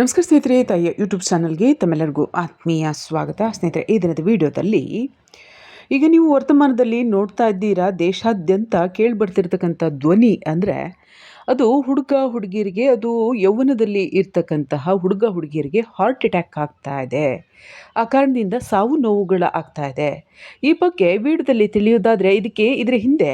ನಮಸ್ಕಾರ ಸ್ನೇಹಿತರೆ, ತಾಯಿಯ ಯೂಟ್ಯೂಬ್ ಚಾನಲ್ಗೆ ತಮ್ಮೆಲ್ಲರಿಗೂ ಆತ್ಮೀಯ ಸ್ವಾಗತ. ಸ್ನೇಹಿತರೆ, ಈ ದಿನದ ವಿಡಿಯೋದಲ್ಲಿ ಈಗ ನೀವು ವರ್ತಮಾನದಲ್ಲಿ ನೋಡ್ತಾ ಇದ್ದೀರಾ ದೇಶಾದ್ಯಂತ ಕೇಳಿಬರ್ತಿರ್ತಕ್ಕಂಥ ಧ್ವನಿ ಅಂದರೆ ಅದು ಹುಡುಗ ಹುಡುಗಿಯರಿಗೆ ಅದು ಯೌವನದಲ್ಲಿ ಇರ್ತಕ್ಕಂತಹ ಹುಡುಗ ಹುಡುಗಿಯರಿಗೆ ಹಾರ್ಟ್ ಅಟ್ಯಾಕ್ ಆಗ್ತಾ ಇದೆ. ಆ ಕಾರಣದಿಂದ ಸಾವು ನೋವುಗಳು ಆಗ್ತಾ ಇದೆ. ಈ ಬಗ್ಗೆ ವಿಡಿಯೋದಲ್ಲಿ ತಿಳಿಯೋದಾದರೆ ಇದಕ್ಕೆ ಇದರ ಹಿಂದೆ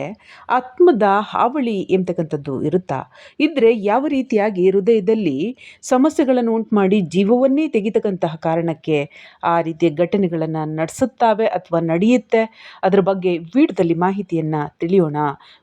ಆತ್ಮದ ಹಾವಳಿ ಎಂಬತಕ್ಕಂಥದ್ದು ಇರುತ್ತಾ? ಇದ್ದರೆ ಯಾವ ರೀತಿಯಾಗಿ ಹೃದಯದಲ್ಲಿ ಸಮಸ್ಯೆಗಳನ್ನು ಉಂಟು ಮಾಡಿ ಜೀವವನ್ನೇ ತೆಗಿತಕ್ಕಂತಹ ಕಾರಣಕ್ಕೆ ಆ ರೀತಿಯ ಘಟನೆಗಳನ್ನು ನಡೆಸುತ್ತಾವೆ ಅಥವಾ ನಡೆಯುತ್ತೆ? ಅದರ ಬಗ್ಗೆ ವಿಡಿಯೋದಲ್ಲಿ ಮಾಹಿತಿಯನ್ನು ತಿಳಿಯೋಣ.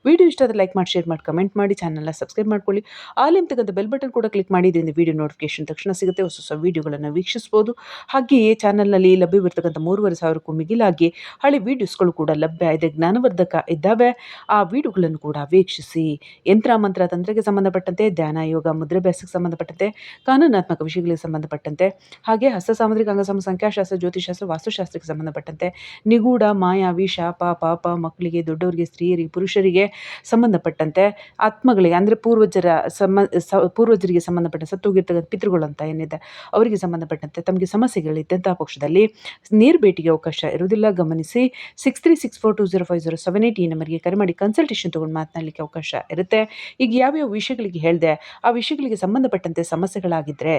ವಿಡಿಯೋ ಇಷ್ಟ ಲೈಕ್ ಮಾಡಿ ಶೇರ್ ಮಾಡಿ ಕಮೆಂಟ್ ಮಾಡಿ ಚಾನಲ್ನ ಸಬ್ಸ್ಕ್ರೈಬ್ ಮಾಡ್ಕೊಳ್ಳಿ. ಆಲ್ ತೆಗೆದ ಬೆಲ್ ಬಟನ್ ಕೂಡ ಕ್ಲಿಕ್ ಮಾಡಿ, ಇದರಿಂದ ವಿಡಿಯೋ ನೋಟಿಫಿಕೇಶನ್ ತಕ್ಷಣ ಸಿಗುತ್ತೆ. ಹೊಸ ಹೊಸ ವಿಡಿಯೋಗಳನ್ನು ವೀಕ್ಷಿಸ್ಬೋದು. ಹಾಗೆಯೇ ಚಾನಲ್ನಲ್ಲಿ ಲಭ್ಯವಿರ್ತಕ್ಕಂಥ ಮೂರುವರೆ ಸಾವಿರಕ್ಕೂ ಮಿಗಿಲಾಗಿ ಹಳೆ ವೀಡಿಯೋಸ್ಗಳು ಕೂಡ ಲಭ್ಯ ಇದೆ. ಜ್ಞಾನವರ್ಧಕ ಇದ್ದಾವೆ. ಆ ವಿಡಿಯೋಗಳನ್ನು ಕೂಡ ವೀಕ್ಷಿಸಿ. ಯಂತ್ರ, ಮಂತ್ರ, ತಂತ್ರಕ್ಕೆ ಸಂಬಂಧಪಟ್ಟಂತೆ, ಧ್ಯಾನ, ಯೋಗ, ಮುದ್ರಾಭ್ಯಾಸಕ್ಕೆ ಸಂಬಂಧಪಟ್ಟಂತೆ, ಕಾನೂನಾತ್ಮಕ ವಿಷಯಗಳಿಗೆ ಸಂಬಂಧಪಟ್ಟಂತೆ, ಹಾಗೆ ಹಸ್ತ ಸಾಮುದ್ರಿಕ ಅಂಗಸಮ ಸಂಖ್ಯಾಶಾಸ್ತ್ರ ಜ್ಯೋತಿಷಾಸ್ತ್ರ ವಾಸ್ತುಶಾಸ್ತ್ರಕ್ಕೆ ಸಂಬಂಧಪಟ್ಟಂತೆ, ನಿಗೂಢ, ಮಾಯಾವಿ, ಶಾಪ, ಪಾಪ, ಮಕ್ಕಳಿಗೆ, ದೊಡ್ಡವರಿಗೆ, ಸ್ತ್ರೀಯರಿಗೆ, ಪುರುಷರಿಗೆ ಸಂಬಂಧಪಟ್ಟಂತೆ, ಆತ್ಮಗಳಿಗೆ, ಅಂದರೆ ಪೂರ್ವಜರ ಸಮ ಸ, ಪೂರ್ವಜರಿಗೆ ಸಂಬಂಧಪಟ್ಟ ಸತ್ತೋಗಿರ್ತಕ್ಕಂಥ ಪಿತೃಗಳು ಅಂತ ಏನಿದೆ, ಅವರಿಗೆ ಸಂಬಂಧಪಟ್ಟಂತೆ ತಮಗೆ ಸಮಸ್ಯೆಗಳಿದ್ದಂತಹ ಪಕ್ಷದಲ್ಲಿ ನೇರ ಭೇಟಿಗೆ ಅವಕಾಶ ಇರುವುದಿಲ್ಲ. ಗಮನಿಸಿ six three six four two zero five zero seven eight ಈ ನಂಬರ್ಗೆ ಕರೆ ಮಾಡಿ ಕನ್ಸಲ್ಟೇಷನ್ ತೊಗೊಂಡು ಮಾತನಾಡಲಿಕ್ಕೆ ಅವಕಾಶ ಇರುತ್ತೆ. ಈಗ ಯಾವ್ಯಾವ ವಿಷಯಗಳಿಗೆ ಹೇಳಿದೆ, ಆ ವಿಷಯಗಳಿಗೆ ಸಂಬಂಧಪಟ್ಟಂತೆ ಸಮಸ್ಯೆಗಳಾಗಿದ್ದರೆ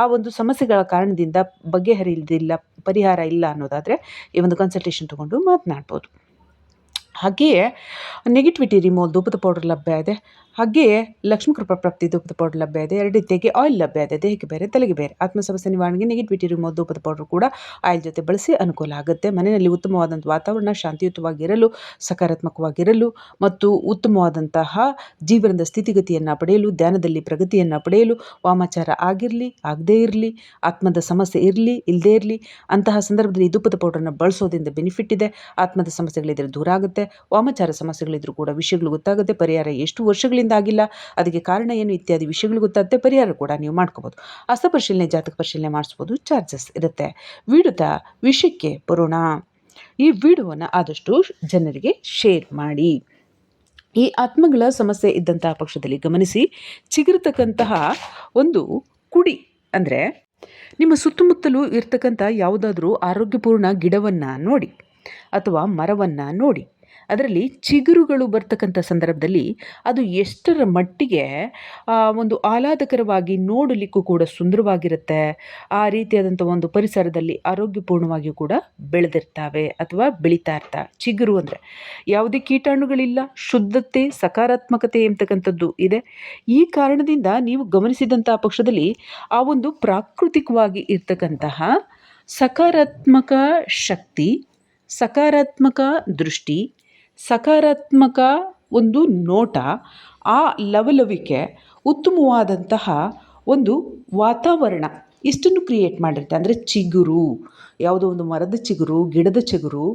ಆ ಒಂದು ಸಮಸ್ಯೆಗಳ ಕಾರಣದಿಂದ ಬಗೆಹರಿದಿಲ್ಲ, ಪರಿಹಾರ ಇಲ್ಲ ಅನ್ನೋದಾದರೆ ಈ ಒಂದು ಕನ್ಸಲ್ಟೇಷನ್ ತೊಗೊಂಡು ಮಾತನಾಡ್ಬೋದು. ಹಾಗೆಯೇ ನೆಗೆಟಿವಿಟಿ ರಿಮೋಲ್ ಧೂಪದ ಪೌಡರ್ ಲಭ್ಯ ಇದೆ. ಹಾಗೆಯೇ ಲಕ್ಷ್ಮೀ ಕೃಪಾ ಪ್ರಾಪ್ತಿ ಧೂಪದ ಪೌಡರ್ ಲಭ್ಯ ಇದೆ. ಎರಡು ರೀತಿಯಾಗಿ ಆಯಿಲ್ ಲಭ್ಯ ಇದೆ. ದೇಹಕ್ಕೆ ಬೇರೆ, ತಲೆಗೆ ಬೇರೆ ಆತ್ಮ ಸಮಸ್ಯೆ ನಿವಾರಣೆಗೆ ನೆಗೆಟಿವಿಟಿ ರಿಮೋ ಧೂಪದ ಪೌಡರ್ ಕೂಡ ಆಯಿಲ್ ಜೊತೆ ಬಳಸಿ ಅನುಕೂಲ ಆಗುತ್ತೆ. ಮನೆಯಲ್ಲಿ ಉತ್ತಮವಾದಂಥ ವಾತಾವರಣ, ಶಾಂತಿಯುತವಾಗಿರಲು, ಸಕಾರಾತ್ಮಕವಾಗಿರಲು ಮತ್ತು ಉತ್ತಮವಾದಂತಹ ಜೀವನದ ಸ್ಥಿತಿಗತಿಯನ್ನು ಪಡೆಯಲು, ಧ್ಯಾನದಲ್ಲಿ ಪ್ರಗತಿಯನ್ನು ಪಡೆಯಲು ವಾಮಾಚಾರ ಆಗಿರಲಿ, ಆಗದೇ ಇರಲಿ, ಆತ್ಮದ ಸಮಸ್ಯೆ ಇರಲಿ ಇಲ್ಲದೇ ಇರಲಿ, ಅಂತಹ ಸಂದರ್ಭದಲ್ಲಿ ಧೂಪದ ಪೌಡರ್ನ ಬಳಸೋದ್ರಿಂದ ಬೆನಿಫಿಟ್ ಇದೆ. ಆತ್ಮದ ಸಮಸ್ಯೆಗಳಿದ್ದರೆ ದೂರ ಆಗುತ್ತೆ. ವಾಮಾಚಾರ ಸಮಸ್ಯೆಗಳಿದ್ರೂ ಕೂಡ ವಿಷಯಗಳು ಗೊತ್ತಾಗುತ್ತೆ. ಪರಿಹಾರ ಎಷ್ಟು ವರ್ಷಗಳಿಂದ ಆಗಿಲ್ಲ. ಅದಕ್ಕೆ ಕಾರಣ ಏನು ಇತ್ಯಾದಿ ವಿಷಯಗಳು ಗೊತ್ತಾಗುತ್ತೆ ಪರಿಹಾರ ಕೂಡ ನೀವು ಮಾಡ್ಕೋಬೋದು. ಹಸ್ತ ಪರಿಶೀಲನೆ, ಜಾತಕ ಪರಿಶೀಲನೆ ಮಾಡಿಸ್ಬೋದು. ಚಾರ್ಜಸ್ ಇರುತ್ತೆ. ವಿಡಿಯೋದ ವಿಷಯಕ್ಕೆ ಬರೋಣ. ಈ ವಿಡಿಯೋವನ್ನು ಆದಷ್ಟು ಜನರಿಗೆ ಶೇರ್ ಮಾಡಿ. ಈ ಆತ್ಮಗಳ ಸಮಸ್ಯೆ ಇದ್ದಂತಹ ಪಕ್ಷದಲ್ಲಿ ಗಮನಿಸಿ. ಚಿಗುರತಕ್ಕಂತಹ ಒಂದು ಕುಡಿ ಅಂದರೆ ನಿಮ್ಮ ಸುತ್ತಮುತ್ತಲೂ ಇರ್ತಕ್ಕಂಥ ಯಾವುದಾದ್ರೂ ಆರೋಗ್ಯಪೂರ್ಣ ಗಿಡವನ್ನು ನೋಡಿ ಅಥವಾ ಮರವನ್ನು ನೋಡಿ. ಅದರಲ್ಲಿ ಚಿಗುರುಗಳು ಬರ್ತಕ್ಕಂಥ ಸಂದರ್ಭದಲ್ಲಿ ಅದು ಎಷ್ಟರ ಮಟ್ಟಿಗೆ ಒಂದು ಆಹ್ಲಾದಕರವಾಗಿ ನೋಡಲಿಕ್ಕೂ ಕೂಡ ಸುಂದರವಾಗಿರುತ್ತೆ. ಆ ರೀತಿಯಾದಂಥ ಒಂದು ಪರಿಸರದಲ್ಲಿ ಆರೋಗ್ಯಪೂರ್ಣವಾಗಿಯೂ ಕೂಡ ಬೆಳೆದಿರ್ತಾವೆ ಅಥವಾ ಬೆಳೀತಾ ಚಿಗುರು ಅಂದರೆ. ಯಾವುದೇ ಕೀಟಾಣುಗಳಿಲ್ಲ, ಶುದ್ಧತೆ, ಸಕಾರಾತ್ಮಕತೆ ಎಂಬತಕ್ಕಂಥದ್ದು ಇದೆ. ಈ ಕಾರಣದಿಂದ ನೀವು ಗಮನಿಸಿದಂಥ ಪಕ್ಷದಲ್ಲಿ ಆ ಒಂದು ಪ್ರಾಕೃತಿಕವಾಗಿ ಇರ್ತಕ್ಕಂತಹ ಸಕಾರಾತ್ಮಕ ಶಕ್ತಿ, ಸಕಾರಾತ್ಮಕ ದೃಷ್ಟಿ ಸಕಾರಾತ್ಮಕ ಒಂದು ನೋಟ ಆ ಲವಲವಿಕೆ ಉತ್ತಮವಾದಂತಹ ಒಂದು ವಾತಾವರಣ. ಇಷ್ಟನ್ನು ಕ್ರಿಯೇಟ್ ಮಾಡಿರುತ್ತೆ. ಅಂದರೆ ಚಿಗುರು, ಯಾವುದೋ ಒಂದು ಮರದ ಚಿಗುರು, ಗಿಡದ ಚಿಗುರು,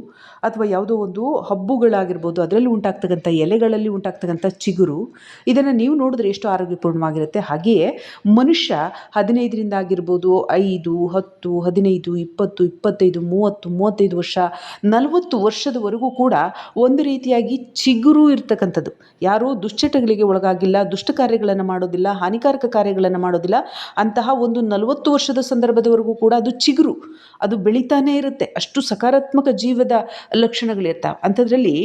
ಅಥವಾ ಯಾವುದೋ ಒಂದು ಹಬ್ಬುಗಳಾಗಿರ್ಬೋದು, ಅದರಲ್ಲಿ ಉಂಟಾಗ್ತಕ್ಕಂಥ ಎಲೆಗಳಲ್ಲಿ ಉಂಟಾಗ್ತಕ್ಕಂಥ ಚಿಗುರು, ಇದನ್ನು ನೀವು ನೋಡಿದ್ರೆ ಎಷ್ಟು ಆರೋಗ್ಯಪೂರ್ಣವಾಗಿರುತ್ತೆ. ಹಾಗೆಯೇ ಮನುಷ್ಯ ಹದಿನೈದರಿಂದ ಆಗಿರ್ಬೋದು, ಐದು, ಹತ್ತು, ಹದಿನೈದು, ಇಪ್ಪತ್ತು, ಇಪ್ಪತ್ತೈದು, ಮೂವತ್ತು, ಮೂವತ್ತೈದು ವರ್ಷ, ನಲವತ್ತು ವರ್ಷದವರೆಗೂ ಕೂಡ ಒಂದು ರೀತಿಯಾಗಿ ಚಿಗುರು ಇರ್ತಕ್ಕಂಥದ್ದು. ಯಾರೂ ದುಶ್ಚಟಗಳಿಗೆ ಒಳಗಾಗಿಲ್ಲ ದುಷ್ಟ ಕಾರ್ಯಗಳನ್ನು ಮಾಡೋದಿಲ್ಲ, ಹಾನಿಕಾರಕ ಕಾರ್ಯಗಳನ್ನು ಮಾಡೋದಿಲ್ಲ, ಅಂತಹ ಒಂದು ನಲವತ್ತು ವರ್ಷದ ಸಂದರ್ಭದವರೆಗೂ ಕೂಡ ಅದು ಚಿಗುರು, ಅದು ಬೆಳೀತಾನೇ ಇರುತ್ತೆ. ಅಷ್ಟು ಸಕಾರಾತ್ಮಕ ಜೀವದ ಲಕ್ಷಣಗಳಿರ್ತಾವೆ ಅಂಥದ್ರಲ್ಲಿ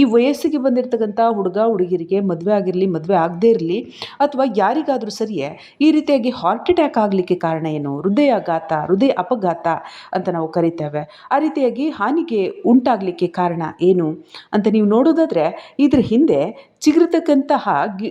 ಈ ವಯಸ್ಸಿಗೆ ಬಂದಿರತಕ್ಕಂಥ ಹುಡುಗ, ಹುಡುಗಿರಿಗೆ ಮದುವೆ ಆಗಿರಲಿ, ಮದುವೆ ಆಗದೇ ಇರಲಿ, ಅಥವಾ ಯಾರಿಗಾದರೂ ಸರಿಯೇ ಈ ರೀತಿಯಾಗಿ ಹಾರ್ಟ್ ಅಟ್ಯಾಕ್ ಆಗಲಿಕ್ಕೆ ಕಾರಣ ಏನು? ಹೃದಯಾಘಾತ, ಹೃದಯ ಅಪಘಾತ ಅಂತ ನಾವು ಕರಿತೇವೆ. ಆ ರೀತಿಯಾಗಿ ಹಾನಿಗೆ ಉಂಟಾಗಲಿಕ್ಕೆ ಕಾರಣ ಏನು? ಅಂತ ನೀವು ನೋಡೋದಾದರೆ, ಇದ್ರ ಹಿಂದೆ ಚಿಗುರತಕ್ಕಂತಹ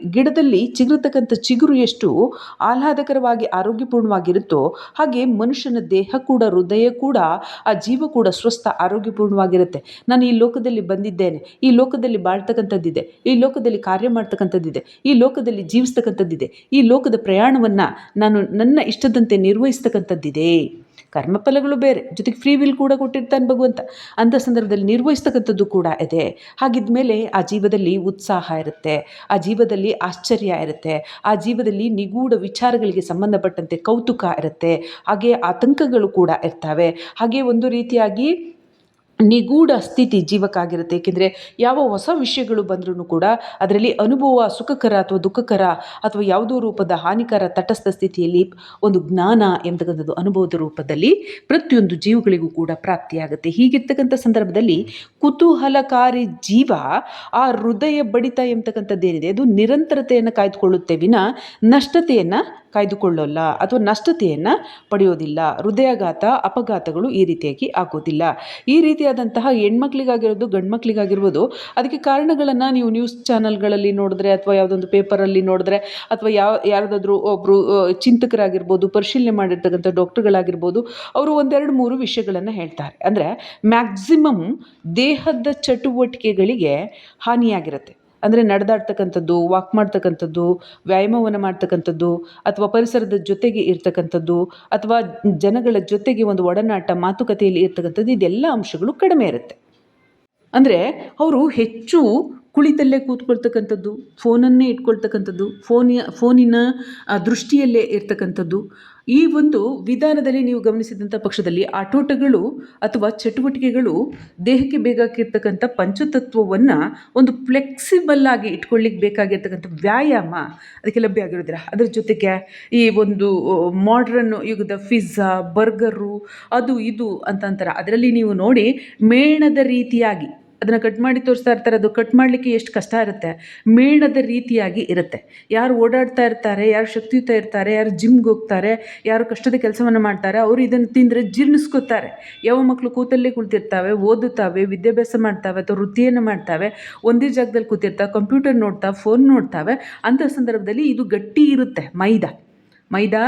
ಗಿಡದಲ್ಲಿ ಚಿಗುರತಕ್ಕಂಥ ಚಿಗುರು ಎಷ್ಟು ಆಹ್ಲಾದಕರವಾಗಿ, ಆರೋಗ್ಯಪೂರ್ಣವಾಗಿರುತ್ತೋ ಹಾಗೆ ಮನುಷ್ಯನ ದೇಹ ಕೂಡ, ಹೃದಯ ಕೂಡ, ಆ ಜೀವ ಕೂಡ ಸ್ವಸ್ಥ, ಆರೋಗ್ಯಪೂರ್ಣವಾಗಿರುತ್ತೆ. ನಾನು ಈ ಲೋಕದಲ್ಲಿ ಬಂದಿದ್ದೇನೆ. ಈ ಲೋಕದಲ್ಲಿ ಬಾಳ್ತಕ್ಕಂಥದ್ದಿದೆ. ಈ ಲೋಕದಲ್ಲಿ ಕಾರ್ಯ ಮಾಡ್ತಕ್ಕಂಥದ್ದಿದೆ. ಈ ಲೋಕದಲ್ಲಿ ಜೀವಿಸ್ತಕ್ಕಂಥದ್ದಿದೆ. ಈ ಲೋಕದ ಪ್ರಯಾಣವನ್ನು ನಾನು ನನ್ನ ಇಷ್ಟದಂತೆ ನಿರ್ವಹಿಸ್ತಕ್ಕಂಥದ್ದಿದೆ. ಕರ್ಮಫಲಗಳು ಬೇರೆ, ಜೊತೆಗೆ ಫ್ರೀ ವಿಲ್ ಕೂಡ ಕೊಟ್ಟಿರ್ತಾನೆ ಭಗವಂತ. ಅಂಥ ಸಂದರ್ಭದಲ್ಲಿ ನಿರ್ವಹಿಸ್ತಕ್ಕಂಥದ್ದು ಕೂಡ ಇದೆ. ಹಾಗಿದ್ಮೇಲೆ ಆ ಜೀವದಲ್ಲಿ ಉತ್ಸಾಹ ಇರುತ್ತೆ, ಆ ಜೀವದಲ್ಲಿ ಆಶ್ಚರ್ಯ ಇರುತ್ತೆ, ಆ ಜೀವದಲ್ಲಿ ನಿಗೂಢ ವಿಚಾರಗಳಿಗೆ ಸಂಬಂಧಪಟ್ಟಂತೆ ಕೌತುಕ ಇರುತ್ತೆ, ಹಾಗೆ ಆತಂಕಗಳು ಕೂಡ ಇರ್ತವೆ. ಹಾಗೆ ಒಂದು ರೀತಿಯಾಗಿ ನಿಗೂಢ ಸ್ಥಿತಿ ಜೀವಕ್ಕಾಗಿರುತ್ತೆ. ಏಕೆಂದರೆ ಯಾವ ಹೊಸ ವಿಷಯಗಳು ಬಂದರೂ ಕೂಡ ಅದರಲ್ಲಿ ಅನುಭವ ಸುಖಕರ ಅಥವಾ ದುಃಖಕರ ಅಥವಾ ಯಾವುದೋ ರೂಪದ ಹಾನಿಕರ ತಟಸ್ಥ ಸ್ಥಿತಿಯಲ್ಲಿ ಒಂದು ಜ್ಞಾನ ಎಂಬತಕ್ಕಂಥದ್ದು ಅನುಭವದ ರೂಪದಲ್ಲಿ ಪ್ರತಿಯೊಂದು ಜೀವಗಳಿಗೂ ಕೂಡ ಪ್ರಾಪ್ತಿಯಾಗುತ್ತೆ. ಹೀಗಿರ್ತಕ್ಕಂಥ ಸಂದರ್ಭದಲ್ಲಿ ಕುತೂಹಲಕಾರಿ ಜೀವ ಆ ಹೃದಯ ಬಡಿತ ಎಂಬತಕ್ಕಂಥದ್ದೇನಿದೆ ಅದು ನಿರಂತರತೆಯನ್ನು ಕಾಯ್ದುಕೊಳ್ಳುತ್ತೆ ವಿನ ನಷ್ಟತೆಯನ್ನು ಕಾಯ್ದುಕೊಳ್ಳೋಲ್ಲ ಅಥವಾ ನಷ್ಟತೆಯನ್ನು ಪಡೆಯೋದಿಲ್ಲ. ಹೃದಯಾಘಾತ, ಅಪಘಾತಗಳು ಈ ರೀತಿಯಾಗಿ ಆಗೋದಿಲ್ಲ. ಈ ರೀತಿಯಾದಂತಹ ಹೆಣ್ಮಕ್ಳಿಗಾಗಿರೋದು ಗಂಡು ಮಕ್ಕಳಿಗಾಗಿರ್ಬೋದು ಅದಕ್ಕೆ ಕಾರಣಗಳನ್ನು ನೀವು ನ್ಯೂಸ್ ಚಾನಲ್ಗಳಲ್ಲಿ ನೋಡಿದ್ರೆ ಅಥವಾ ಯಾವುದೊಂದು ಪೇಪರಲ್ಲಿ ನೋಡಿದ್ರೆ ಅಥವಾ ಯಾವ, ಯಾರ್ದಾದ್ರೂ ಒಬ್ಬರು ಚಿಂತಕರಾಗಿರ್ಬೋದು, ಪರಿಶೀಲನೆ ಮಾಡಿರ್ತಕ್ಕಂಥ ಡಾಕ್ಟರ್ಗಳಾಗಿರ್ಬೋದು, ಅವರು ಒಂದೆರಡು ಮೂರು ವಿಷಯಗಳನ್ನು ಹೇಳ್ತಾರೆ. ಅಂದರೆ ಮ್ಯಾಕ್ಸಿಮಮ್ ದೇಹದ ಚಟುವಟಿಕೆಗಳಿಗೆ ಹಾನಿಯಾಗಿರುತ್ತೆ. ಅಂದರೆ ನಡೆದಾಡ್ತಕ್ಕಂಥದ್ದು ವಾಕ್ ಮಾಡ್ತಕ್ಕಂಥದ್ದು, ವ್ಯಾಯಾಮವನ್ನು ಮಾಡ್ತಕ್ಕಂಥದ್ದು, ಅಥವಾ ಪರಿಸರದ ಜೊತೆಗೆ ಇರ್ತಕ್ಕಂಥದ್ದು, ಅಥವಾ ಜನಗಳ ಜೊತೆಗೆ ಒಂದು ಒಡನಾಟ, ಮಾತುಕತೆಯಲ್ಲಿ ಇರ್ತಕ್ಕಂಥದ್ದು, ಇದೆಲ್ಲ ಅಂಶಗಳು ಕಡಿಮೆ ಇರುತ್ತೆ. ಅಂದರೆ ಅವರು ಹೆಚ್ಚು ಕುಳಿತಲ್ಲೇ ಕೂತ್ಕೊಳ್ತಕ್ಕಂಥದ್ದು, ಫೋನನ್ನೇ ಇಟ್ಕೊಳ್ತಕ್ಕಂಥದ್ದು ಫೋನಿಯ ಫೋನಿನ ದೃಷ್ಟಿಯಲ್ಲೇ ಇರ್ತಕ್ಕಂಥದ್ದು. ಈ ಒಂದು ವಿಧಾನದಲ್ಲಿ ನೀವು ಗಮನಿಸಿದಂಥ ಪಕ್ಷದಲ್ಲಿ ಆಟೋಟಗಳು ಅಥವಾ ಚಟುವಟಿಕೆಗಳು ದೇಹಕ್ಕೆ ಬೇಕಾಗಿರ್ತಕ್ಕಂಥ ಪಂಚತತ್ವವನ್ನು ಒಂದು ಫ್ಲೆಕ್ಸಿಬಲ್ ಆಗಿ ಇಟ್ಕೊಳ್ಳಿಕ್ಕೆ ಬೇಕಾಗಿರ್ತಕ್ಕಂಥ ವ್ಯಾಯಾಮ ಅದಕ್ಕೆ ಲಭ್ಯ ಆಗಿರೋದಿಲ್ಲ. ಅದರ ಜೊತೆಗೆ ಈ ಒಂದು ಮಾಡ್ರನ್ ಯುಗದ ಪಿಜ್ಜಾ ಬರ್ಗರು ಅದು, ಇದು ಅಂತ ಅಂತಾರೆ. ಅದರಲ್ಲಿ ನೀವು ನೋಡಿ ಮೇಣದ ರೀತಿಯಾಗಿ ಅದನ್ನು ಕಟ್ ಮಾಡಿ ತೋರಿಸ್ತಾ ಇರ್ತಾರೆ, ಅದು ಕಟ್ ಮಾಡಲಿಕ್ಕೆ ಎಷ್ಟು ಕಷ್ಟ ಇರುತ್ತೆ. ಮೇಣದ ರೀತಿಯಾಗಿ ಇರುತ್ತೆ. ಯಾರು ಓಡಾಡ್ತಾ ಇರ್ತಾರೆ, ಯಾರು ಶಕ್ತಿಯುತ ಇರ್ತಾರೆ, ಯಾರು ಜಿಮ್ಗೆ ಹೋಗ್ತಾರೆ, ಯಾರು ಕಷ್ಟದ ಕೆಲಸವನ್ನು ಮಾಡ್ತಾರೆ, ಅವರು ಇದನ್ನು ತಿಂದರೆ ಜೀರ್ಣಿಸ್ಕೋತಾರೆ. ಯಾವ ಮಕ್ಕಳು ಕೂತಲ್ಲೇ ಕುಳಿತಿರ್ತಾವೆ, ಓದುತ್ತಾವೆ, ವಿದ್ಯಾಭ್ಯಾಸ ಮಾಡ್ತಾವೆ, ಅಥವಾ ವೃತ್ತಿಯನ್ನು ಮಾಡ್ತಾವೆ, ಒಂದೇ ಜಾಗದಲ್ಲಿ ಕೂತಿರ್ತಾವೆ ಕಂಪ್ಯೂಟರ್ ನೋಡ್ತಾ ಫೋನ್ ನೋಡ್ತಾವೆ ಅಂಥ ಸಂದರ್ಭದಲ್ಲಿ ಇದು ಗಟ್ಟಿ ಇರುತ್ತೆ ಮೈದಾ. ಮೈದಾ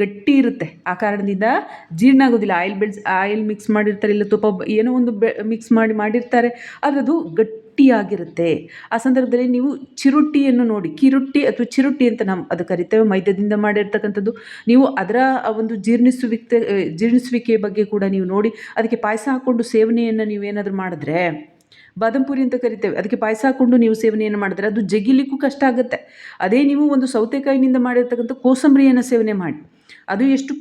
ಗಟ್ಟಿ ಇರುತ್ತೆ. ಆ ಕಾರಣದಿಂದ ಜೀರ್ಣ ಆಗೋದಿಲ್ಲ. ಆಯಿಲ್ ಬೆಳ್ಸ್, ಆಯಿಲ್ ಮಿಕ್ಸ್ ಮಾಡಿರ್ತಾರೆ ಇಲ್ಲ ತುಪ್ಪ ಏನೋ ಒಂದು ಬೆ, ಮಿಕ್ಸ್ ಮಾಡಿ ಮಾಡಿರ್ತಾರೆ. ಆದರೆ ಅದು ಗಟ್ಟಿಯಾಗಿರುತ್ತೆ. ಆ ಸಂದರ್ಭದಲ್ಲಿ ನೀವು ಚಿರುಟ್ಟಿಯನ್ನು ನೋಡಿ, ಕಿರುಟ್ಟಿ ಅಥವಾ ಚಿರುಟ್ಟಿ ಅಂತ ನಾವು ಅದು ಕರಿತೇವೆ, ಮೈದಾದಿಂದ ಮಾಡಿರ್ತಕ್ಕಂಥದ್ದು. ನೀವು ಅದರ ಒಂದು ಜೀರ್ಣಿಸುವಿಕೆ ಜೀರ್ಣಿಸುವಿಕೆ ಬಗ್ಗೆ ಕೂಡ ನೀವು ನೋಡಿ, ಅದಕ್ಕೆ ಪಾಯಸ ಹಾಕ್ಕೊಂಡು ಸೇವನೆಯನ್ನು ನೀವೇನಾದರೂ ಮಾಡಿದ್ರೆ ಬಾದಾಮ್ ಪುರಿ ಅಂತ ಕರಿತೇವೆ. ಅದಕ್ಕೆ ಪಾಯಸ ಹಾಕ್ಕೊಂಡು ನೀವು ಸೇವನೆಯನ್ನು ಮಾಡಿದ್ರೆ ಅದು ಜಗಿಲಿಕ್ಕೂ ಕಷ್ಟ ಆಗುತ್ತೆ. ಅದೇ ನೀವು ಒಂದು ಸೌತೆಕಾಯಿನಿಂದ ಮಾಡಿರ್ತಕ್ಕಂಥ ಕೋಸಂಬರಿಯನ್ನು ಸೇವನೆ ಮಾಡಿ. ಅದು ಎಷ್ಟು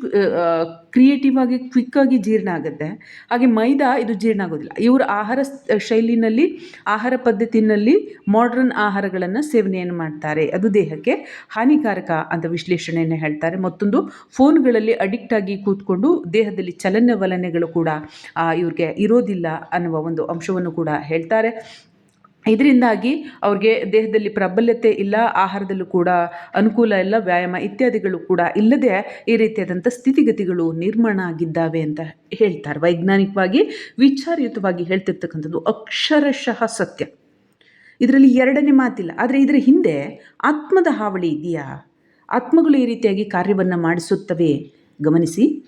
ಕ್ರಿಯೇಟಿವ್ ಆಗಿ ಕ್ವಿಕ್ಕಾಗಿ ಜೀರ್ಣ ಆಗುತ್ತೆ. ಹಾಗೆ ಮೈದಾ ಇದು ಜೀರ್ಣ ಆಗೋದಿಲ್ಲ. ಇವರ ಆಹಾರ ಶೈಲಿನಲ್ಲಿ, ಆಹಾರ ಪದ್ಧತಿನಲ್ಲಿ ಮಾಡ್ರನ್ ಆಹಾರಗಳನ್ನು ಸೇವನೆಯನ್ನು ಮಾಡ್ತಾರೆ. ಅದು ದೇಹಕ್ಕೆ ಹಾನಿಕಾರಕ ಅಂತ ವಿಶ್ಲೇಷಣೆಯನ್ನು ಹೇಳ್ತಾರೆ. ಮತ್ತೊಂದು, ಫೋನ್ಗಳಲ್ಲಿ ಅಡಿಕ್ಟ್ ಆಗಿ ಕೂತ್ಕೊಂಡು ದೇಹದಲ್ಲಿ ಚಲನವಲನೆಗಳು ಕೂಡ ಇವ್ರಿಗೆ ಇರೋದಿಲ್ಲ ಅನ್ನುವ ಒಂದು ಅಂಶವನ್ನು ಕೂಡ ಹೇಳ್ತಾರೆ. ಇದರಿಂದಾಗಿ ಅವ್ರಿಗೆ ದೇಹದಲ್ಲಿ ಪ್ರಾಬಲ್ಯತೆ ಇಲ್ಲ, ಆಹಾರದಲ್ಲೂ ಕೂಡ ಅನುಕೂಲ ಇಲ್ಲ, ವ್ಯಾಯಾಮ ಇತ್ಯಾದಿಗಳು ಕೂಡ ಇಲ್ಲದೆ ಈ ರೀತಿಯಾದಂಥ ಸ್ಥಿತಿಗತಿಗಳು ನಿರ್ಮಾಣ ಆಗಿದ್ದಾವೆ ಅಂತ ಹೇಳ್ತಾರೆ. ವೈಜ್ಞಾನಿಕವಾಗಿ, ವಿಚಾರಯುತವಾಗಿ ಹೇಳ್ತಿರ್ತಕ್ಕಂಥದ್ದು ಅಕ್ಷರಶಃ ಸತ್ಯ. ಇದರಲ್ಲಿ ಎರಡನೇ ಮಾತಿಲ್ಲ. ಆದರೆ ಇದರ ಹಿಂದೆ ಆತ್ಮದ ಹಾವಳಿ ಇದೆಯಾ? ಆತ್ಮಗಳು ಈ ರೀತಿಯಾಗಿ ಕಾರ್ಯವನ್ನು ಮಾಡಿಸುತ್ತವೆ? ಗಮನಿಸಿ.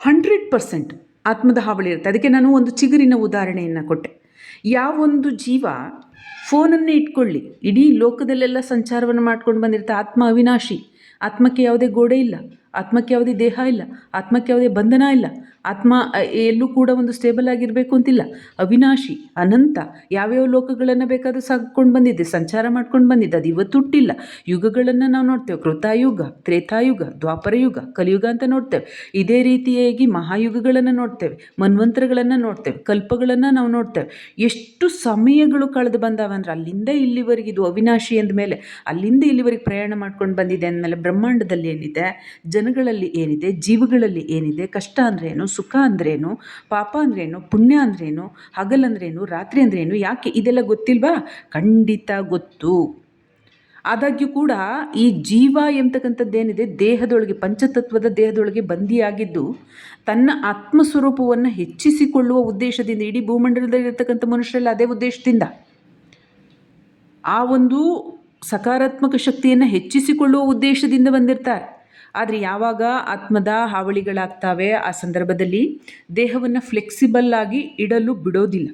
ಹಂಡ್ರೆಡ್ ಪರ್ಸೆಂಟ್ ಆತ್ಮದ ಹಾವಳಿ ಇರುತ್ತೆ. ಅದಕ್ಕೆ ನಾನು ಒಂದು ಚಿಗುರಿನ ಉದಾಹರಣೆಯನ್ನು ಕೊಟ್ಟೆ. ಯಾವೊಂದು ಜೀವ ಫೋನನ್ನೇ ಇಟ್ಕೊಳ್ಳಿ. ಇಡೀ ಲೋಕದಲ್ಲೆಲ್ಲ ಸಂಚಾರವನ್ನು ಮಾಡ್ಕೊಂಡು ಬಂದಿರ್ತಾ ಆತ್ಮ ಅವಿನಾಶಿ. ಆತ್ಮಕ್ಕೆ ಯಾವುದೇ ಗೋಡೆ ಇಲ್ಲ. ಆತ್ಮಕ್ಕೆ ಯಾವುದೇ ದೇಹ ಇಲ್ಲ, ಆತ್ಮಕ್ಕೆ ಯಾವುದೇ ಬಂಧನ ಇಲ್ಲ, ಆತ್ಮ ಎಲ್ಲೂ ಕೂಡ ಒಂದು ಸ್ಟೇಬಲ್ ಆಗಿರಬೇಕು ಅಂತಿಲ್ಲ. ಅವಿನಾಶಿ, ಅನಂತ, ಯಾವ್ಯಾವ ಲೋಕಗಳನ್ನು ಬೇಕಾದರೂ ಸಾಕೊಂಡು ಬಂದಿದ್ದೆ, ಸಂಚಾರ ಮಾಡ್ಕೊಂಡು ಬಂದಿದ್ದೆ, ಅದು ಇವತ್ತು ಹುಟ್ಟಿಲ್ಲ. ಯುಗಗಳನ್ನು ನಾವು ನೋಡ್ತೇವೆ, ಕೃತಾಯುಗ, ತ್ರೇತಾಯುಗ, ದ್ವಾಪರಯುಗ, ಕಲಿಯುಗ ಅಂತ ನೋಡ್ತೇವೆ. ಇದೇ ರೀತಿಯಾಗಿ ಮಹಾಯುಗಗಳನ್ನು ನೋಡ್ತೇವೆ, ಮನ್ವಂತರಗಳನ್ನು ನೋಡ್ತೇವೆ, ಕಲ್ಪಗಳನ್ನು ನಾವು ನೋಡ್ತೇವೆ. ಎಷ್ಟು ಸಮಯಗಳು ಕಳೆದು ಬಂದಾವಂದ್ರೆ ಅಲ್ಲಿಂದ ಇಲ್ಲಿವರೆಗೆ ಇದು ಅವಿನಾಶಿ ಅಂದಮೇಲೆ, ಅಲ್ಲಿಂದ ಇಲ್ಲಿವರೆಗೆ ಪ್ರಯಾಣ ಮಾಡ್ಕೊಂಡು ಬಂದಿದೆ ಅಂದಮೇಲೆ ಬ್ರಹ್ಮಾಂಡದಲ್ಲಿ ಏನಿದೆ ಜನಗಳಲ್ಲಿ ಏನಿದೆ, ಜೀವಗಳಲ್ಲಿ ಏನಿದೆ, ಕಷ್ಟ ಅಂದ್ರೇನು, ಸುಖ ಅಂದ್ರೇನು, ಪಾಪ ಅಂದ್ರೇನು, ಪುಣ್ಯ ಅಂದ್ರೇನು ಹಗಲಂದ್ರೇನು ರಾತ್ರಿ ಅಂದ್ರೇನು, ಯಾಕೆ ಇದೆಲ್ಲ ಗೊತ್ತಿಲ್ವಾ? ಖಂಡಿತ ಗೊತ್ತು. ಆದಾಗ್ಯೂ ಕೂಡ ಈ ಜೀವ ಎಂಬತಕ್ಕಂಥದ್ದೇನಿದೆ, ದೇಹದೊಳಗೆ, ಪಂಚತತ್ವದ ದೇಹದೊಳಗೆ ಬಂದಿಯಾಗಿದ್ದು, ತನ್ನ ಆತ್ಮಸ್ವರೂಪವನ್ನು ಹೆಚ್ಚಿಸಿಕೊಳ್ಳುವ ಉದ್ದೇಶದಿಂದ, ಇಡೀ ಭೂಮಂಡಲದಲ್ಲಿರ್ತಕ್ಕಂಥ ಮನುಷ್ಯರಲ್ಲಿ ಅದೇ ಉದ್ದೇಶದಿಂದ, ಆ ಒಂದು ಸಕಾರಾತ್ಮಕ ಶಕ್ತಿಯನ್ನು ಹೆಚ್ಚಿಸಿಕೊಳ್ಳುವ ಉದ್ದೇಶದಿಂದ ಬಂದಿರ್ತಾರೆ. ಆದರೆ ಯಾವಾಗ ಆತ್ಮದ ಹಾವಳಿಗಳಾಗ್ತವೆ ಆ ಸಂದರ್ಭದಲ್ಲಿ ದೇಹವನ್ನು ಫ್ಲೆಕ್ಸಿಬಲ್ ಆಗಿ ಇಡಲು ಬಿಡೋದಿಲ್ಲ.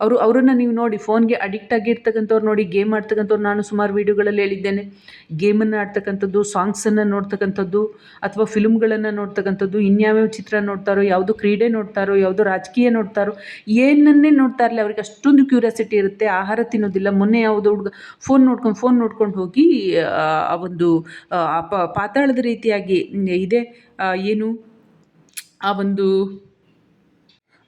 ಅವರು, ಅವರನ್ನು ನೀವು ನೋಡಿ, ಫೋನ್ಗೆ ಅಡಿಕ್ಟ್ ಆಗಿರ್ತಕ್ಕಂಥವ್ರು ನೋಡಿ, ಗೇಮ್ ಆಡ್ತಕ್ಕಂಥವ್ರು ನಾನು ಸುಮಾರು ವೀಡಿಯೋಗಳಲ್ಲಿ ಹೇಳಿದ್ದೇನೆ. ಗೇಮನ್ನು ಆಡ್ತಕ್ಕಂಥದ್ದು, ಸಾಂಗ್ಸನ್ನು ನೋಡ್ತಕ್ಕಂಥದ್ದು, ಅಥವಾ ಫಿಲ್ಮ್ಗಳನ್ನು ನೋಡ್ತಕ್ಕಂಥದ್ದು, ಇನ್ಯಾವ್ಯಾವ ಚಿತ್ರ ನೋಡ್ತಾರೋ, ಯಾವುದು ಕ್ರೀಡೆ ನೋಡ್ತಾರೋ, ಯಾವುದೋ ರಾಜಕೀಯ ನೋಡ್ತಾರೋ ಏನನ್ನೇ ನೋಡ್ತಾ ಇರಲಿ, ಅವ್ರಿಗೆ ಅಷ್ಟೊಂದು ಕ್ಯೂರಿಯಾಸಿಟಿ ಇರುತ್ತೆ, ಆಹಾರ ತಿನ್ನೋದಿಲ್ಲ, ಮೊನ್ನೆ ಯಾವುದೋ ಹುಡುಗ, ಫೋನ್ ನೋಡ್ಕೊಂಡು ಫೋನ್ ನೋಡ್ಕೊಂಡು ಹೋಗಿ, ಆ ಒಂದು ಪಾತಾಳದ ರೀತಿಯಾಗಿ ಇದೆ ಏನು, ಆ ಒಂದು